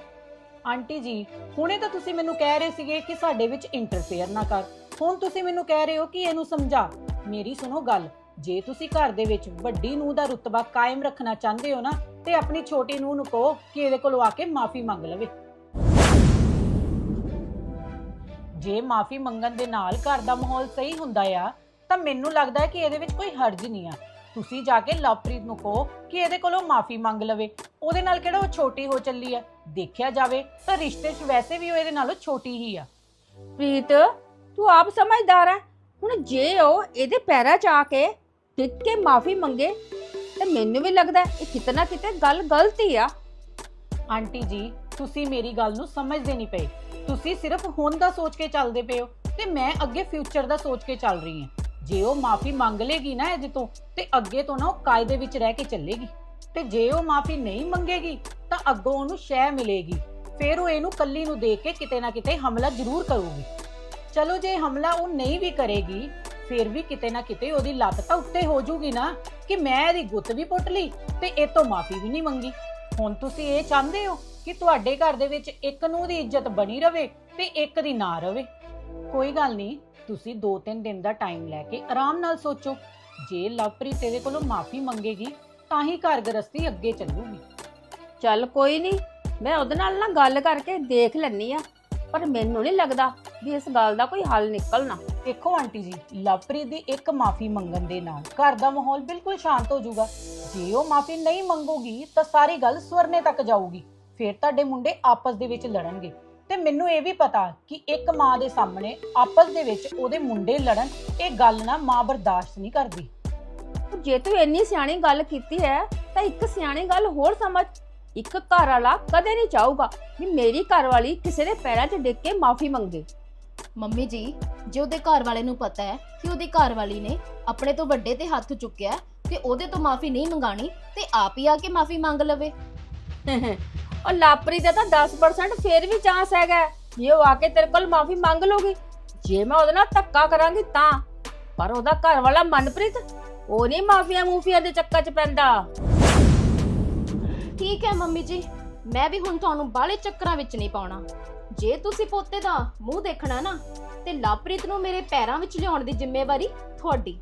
ਆਂਟੀ ਜੀ ਹੁਣੇ ਤਾਂ ਤੁਸੀਂ ਮੈਨੂੰ ਕਹਿ ਰਹੇ ਸੀਗੇ ਕਿ ਸਾਡੇ ਵਿੱਚ ਇੰਟਰਫੇਅਰ ਨਾ ਕਰ। ਹੁਣ ਤੁਸੀਂ ਮੈਨੂੰ ਕਹਿ ਰਹੇ ਹੋ ਕਿ ਇਹਨੂੰ ਸਮਝਾ। ਮੇਰੀ ਸੁਣੋ ਗੱਲ ਜੇ ਤੁਸੀਂ ਘਰ ਦੇ ਵਿੱਚ ਵੱਡੀ ਨੂੰਹ ਦਾ ਰੁਤਬਾ ਕਾਇਮ ਰੱਖਣਾ ਚਾਹੁੰਦੇ ਹੋ ਨਾ, ਤੇ ਆਪਣੀ ਛੋਟੀ ਨੂੰਹ ਨੂੰ ਕਹੋ ਕਿ ਇਹਦੇ ਕੋਲੋਂ ਆ ਕੇ ਮਾਫੀ ਮੰਗ ਲਵੇ। ਜੇ ਮਾਫੀ ਮੰਗਣ ਦੇ ਨਾਲ ਘਰ ਦਾ ਮਾਹੌਲ ਸਹੀ ਹੁੰਦਾ ਆ, ਤਾਂ ਮੈਨੂੰ ਲੱਗਦਾ ਹੈ ਕਿ ਇਹਦੇ ਵਿੱਚ ਕੋਈ ਹਰਜ ਨਹੀਂ ਆ। ਤੁਸੀਂ ਜਾ ਕੇ ਲਵਪ੍ਰੀਤ ਨੂੰ ਕਹੋ ਕਿ ਇਹਦੇ ਕੋਲੋਂ ਮਾਫੀ ਮੰਗ ਲਵੇ। ਉਹਦੇ ਨਾਲ ਕਿਹੜਾ ਉਹ ਛੋਟੀ ਹੋ ਚੱਲੀ ਆ? ਦੇਖਿਆ ਜਾਵੇ ਤਾਂ ਰਿਸ਼ਤੇ 'ਚ ਵੈਸੇ ਵੀ ਉਹ ਇਹਦੇ ਨਾਲੋਂ ਛੋਟੀ ਹੀ ਆ। ਪ੍ਰੀਤ, ਤੂੰ ਆਪ ਸਮਝਦਾਰ ਹੈ ਹੁਣ ਜੇ ਉਹ ਇਹਦੇ ਪੈਰਾਂ 'ਚ ਆ ਕੇ ਟਿਕ ਕੇ ਮਾਫੀ ਮੰਗੇ ਤੇ ਮੈਨੂੰ ਵੀ ਲੱਗਦਾ ਹੈ ਇਹ ਕਿਤੇ ਕਿਤੇ ਗੱਲ ਗਲਤ ਹੀ ਆ। ਆਂਟੀ ਜੀ, ਤੁਸੀਂ ਮੇਰੀ ਗੱਲ ਨੂੰ ਸਮਝਦੇ ਨਹੀਂ ਪਏ। ਤੁਸੀਂ ਸਿਰਫ ਹੁਣ ਦਾ ਸੋਚ ਕੇ ਚੱਲਦੇ ਪਏ ਹੋ ਤੇ ਮੈਂ ਅੱਗੇ ਫਿਊਚਰ ਦਾ ਸੋਚ ਕੇ ਚੱਲ ਰਹੀ ਹਾਂ। ਜੇ ਉਹ ਮਾਫੀ ਮੰਗ ਲੇਗੀ ਨਾ ਇਹਦੇ ਤੋਂ ਤੇ ਅੱਗੇ ਤੋਂ ਨਾ ਉਹ ਕਾਇਦੇ ਵਿੱਚ ਰਹਿ ਕੇ ਚੱਲੇਗੀ। ਤੇ ਜੇ ਉਹ ਮਾਫੀ ਨਹੀਂ ਮੰਗੇਗੀ ਤਾਂ ਅੱਗੋਂ ਉਹਨੂੰ ਸ਼ੈ ਮਿਲੇਗੀ। ਫਿਰ ਉਹ ਇਹਨੂੰ ਕੱਲੀ ਨੂੰ ਦੇਖ ਕੇ ਕਿਤੇ ਨਾ ਕਿਤੇ ਹਮਲਾ ਜ਼ਰੂਰ ਕਰੂਗੀ। ਚਲੋ ਜੇ ਹਮਲਾ ਉਹ ਨਹੀਂ ਵੀ ਕਰੇਗੀ ਫਿਰ ਵੀ ਕਿਤੇ ਨਾ ਕਿਤੇ ਉਹਦੀ ਲੱਤ ਤਾਂ ਉੱਤੇ ਹੋ ਜੂਗੀ ਨਾ ਕਿ ਮੈਂ ਇਹਦੀ ਗੁੱਤ ਵੀ ਪੁੱਟ ਲਈ ਤੇ ਇਹ ਤੋਂ ਮਾਫੀ ਵੀ ਨਹੀਂ ਮੰਗੀ। ਹੁਣ ਤੁਸੀਂ ਇਹ ਚਾਹੁੰਦੇ ਹੋ ਕਿ ਤੁਹਾਡੇ ਘਰ ਦੇ ਵਿੱਚ ਇੱਕ ਨੂੰ ਦੀ ਇੱਜ਼ਤ ਬਣੀ ਰਵੇ ਤੇ ਇੱਕ ਦੀ ਨਾ ਰਵੇ। ਕੋਈ ਗੱਲ ਨਹੀਂ, ਤੁਸੀਂ 2-3 ਦਿਨ ਦਾ ਟਾਈਮ ਲੈ ਕੇ ਆਰਾਮ ਨਾਲ ਸੋਚੋ। ਜੇ ਲਵਪ੍ਰੀਤ ਇਹਦੇ ਕੋਲੋਂ ਮਾਫੀ ਮੰਗੇਗੀ, ਤਾਂ ਹੀ ਘਰ ਗ੍ਰਸਤੀ ਅੱਗੇ ਚੱਲੂਗੀ। ਚੱਲ ਕੋਈ ਨਹੀਂ, ਮੈਂ ਉਹਦੇ ਨਾਲ ਨਾ ਗੱਲ ਕਰਕੇ ਦੇਖ ਲੈਣੀ ਆ, ਪਰ ਮੈਨੂੰ ਨਹੀਂ ਲੱਗਦਾ ਵੀ ਇਸ ਗੱਲ ਦਾ ਕੋਈ ਹੱਲ ਨਿਕਲਣਾ। ਦੇਖੋ ਆਂਟੀ ਜੀ ਲਵਪ੍ਰੀਤ ਦੀ ਇੱਕ ਮਾਫੀ ਮੰਗਣ ਦੇ ਨਾਲ ਘਰ ਦਾ ਮਾਹੌਲ ਬਿਲਕੁਲ ਸ਼ਾਂਤ ਹੋ ਜਾਊਗਾ। ਜੇ ਉਹ ਮਾਫੀ ਨਹੀਂ ਮੰਗੋਗੀ ਤਾਂ ਸਾਰੀ ਗੱਲ ਸਵਰਨੇ ਤੱਕ ਜਾਊਗੀ। ਫਿਰ ਤੁਹਾਡੇ ਮੁੰਡੇ ਆਪਸ ਦੇ ਵਿੱਚ ਲੜਨਗੇ। ਤੇ ਮੈਨੂੰ ਇਹ ਵੀ ਪਤਾ ਕਿ ਇੱਕ ਮਾਂ ਦੇ ਸਾਹਮਣੇ ਆਪਸ ਦੇ ਵਿੱਚ ਉਹਦੇ ਮੁੰਡੇ ਲੜਨ ਇਹ ਗੱਲ ਨਾ ਮਾਂ ਬਰਦਾਸ਼ਤ ਨਹੀਂ ਕਰਦੀ। ਜੇ ਤੂੰ ਇੰਨੀ ਸਿਆਣੀ ਗੱਲ ਕੀਤੀ ਹੈ ਤਾਂ ਇੱਕ ਸਿਆਣੀ ਗੱਲ ਹੋਰ ਸਮਝ। ਇੱਕ ਘਰ ਵਾਲਾ ਕਦੇ ਨਹੀਂ ਚਾਹੂਗਾ ਵੀ ਮੇਰੀ ਘਰ ਵਾਲੀ ਕਿਸੇ ਦੇ ਪੈਰਾਂ 'ਚ ਡਿੱਗ ਕੇ ਮਾਫੀ ਮੰਗੇ। ਮੰਮੀ ਜੀ ਜੇ ਉਹਦੇ ਘਰ ਵਾਲੇ ਨੂੰ ਪਤਾ ਹੈ ਕਿ ਉਹਦੀ ਘਰ ਵਾਲੀ ਨੇ ਆਪਣੇ ਤੋਂ ਵੱਡੇ ਤੇ ਹੱਥ ਚੁੱਕਿਆ ਹੈ ਤੇ ਉਹਦੇ ਤੋਂ ਮਾਫੀ ਨਹੀਂ ਮੰਗਾਣੀ ਤੇ ਆਪ ਹੀ ਆ ਕੇ ਮਾਫੀ ਮੰਗ ਲਵੇ। ਉਹ ਲਾਪਰੀ ਦਾ ਤਾਂ 10% ਫੇਰ ਵੀ ਚਾਂਸ ਹੈਗਾ ਹੈ। ਜੇ ਉਹ ਆ ਕੇ ਤੇਰੇ ਕੋਲ ਮਾਫੀ ਮੰਗ ਲੂਗੀ ਜੇ ਮੈਂ ਉਹਦੇ ਨਾਲ ਧੱਕਾ ਕਰਾਂਗੀ ਤਾਂ। ਪਰ ਉਹਦਾ ਘਰ ਵਾਲਾ ਮਨਪ੍ਰੀਤ ਉਹ ਨਹੀਂ ਮਾਫੀਆ ਮੂਫੀਆ ਦੇ ਚੱਕਰ 'ਚ ਪੈਂਦਾ। ਠੀਕ ਹੈ ਮੰਮੀ ਜੀ ਮੈਂ ਵੀ ਹੁਣ ਤੁਹਾਨੂੰ ਬਾਹਲੇ ਚੱਕਰਾਂ ਵਿੱਚ ਨਹੀਂ ਪਾਉਣਾ। ਜੇ ਤੁਸੀਂ ਪੋਤੇ ਦਾ ਮੂੰਹ ਦੇਖਣਾ ਨਾ, ਤੇ ਲਵਪ੍ਰੀਤ ਨੂੰ ਮੇਰੇ ਪੈਰਾਂ ਵਿੱਚ ਲਿਆਉਣ ਦੀ ਜ਼ਿੰਮੇਵਾਰੀ ਤੁਹਾਡੀ।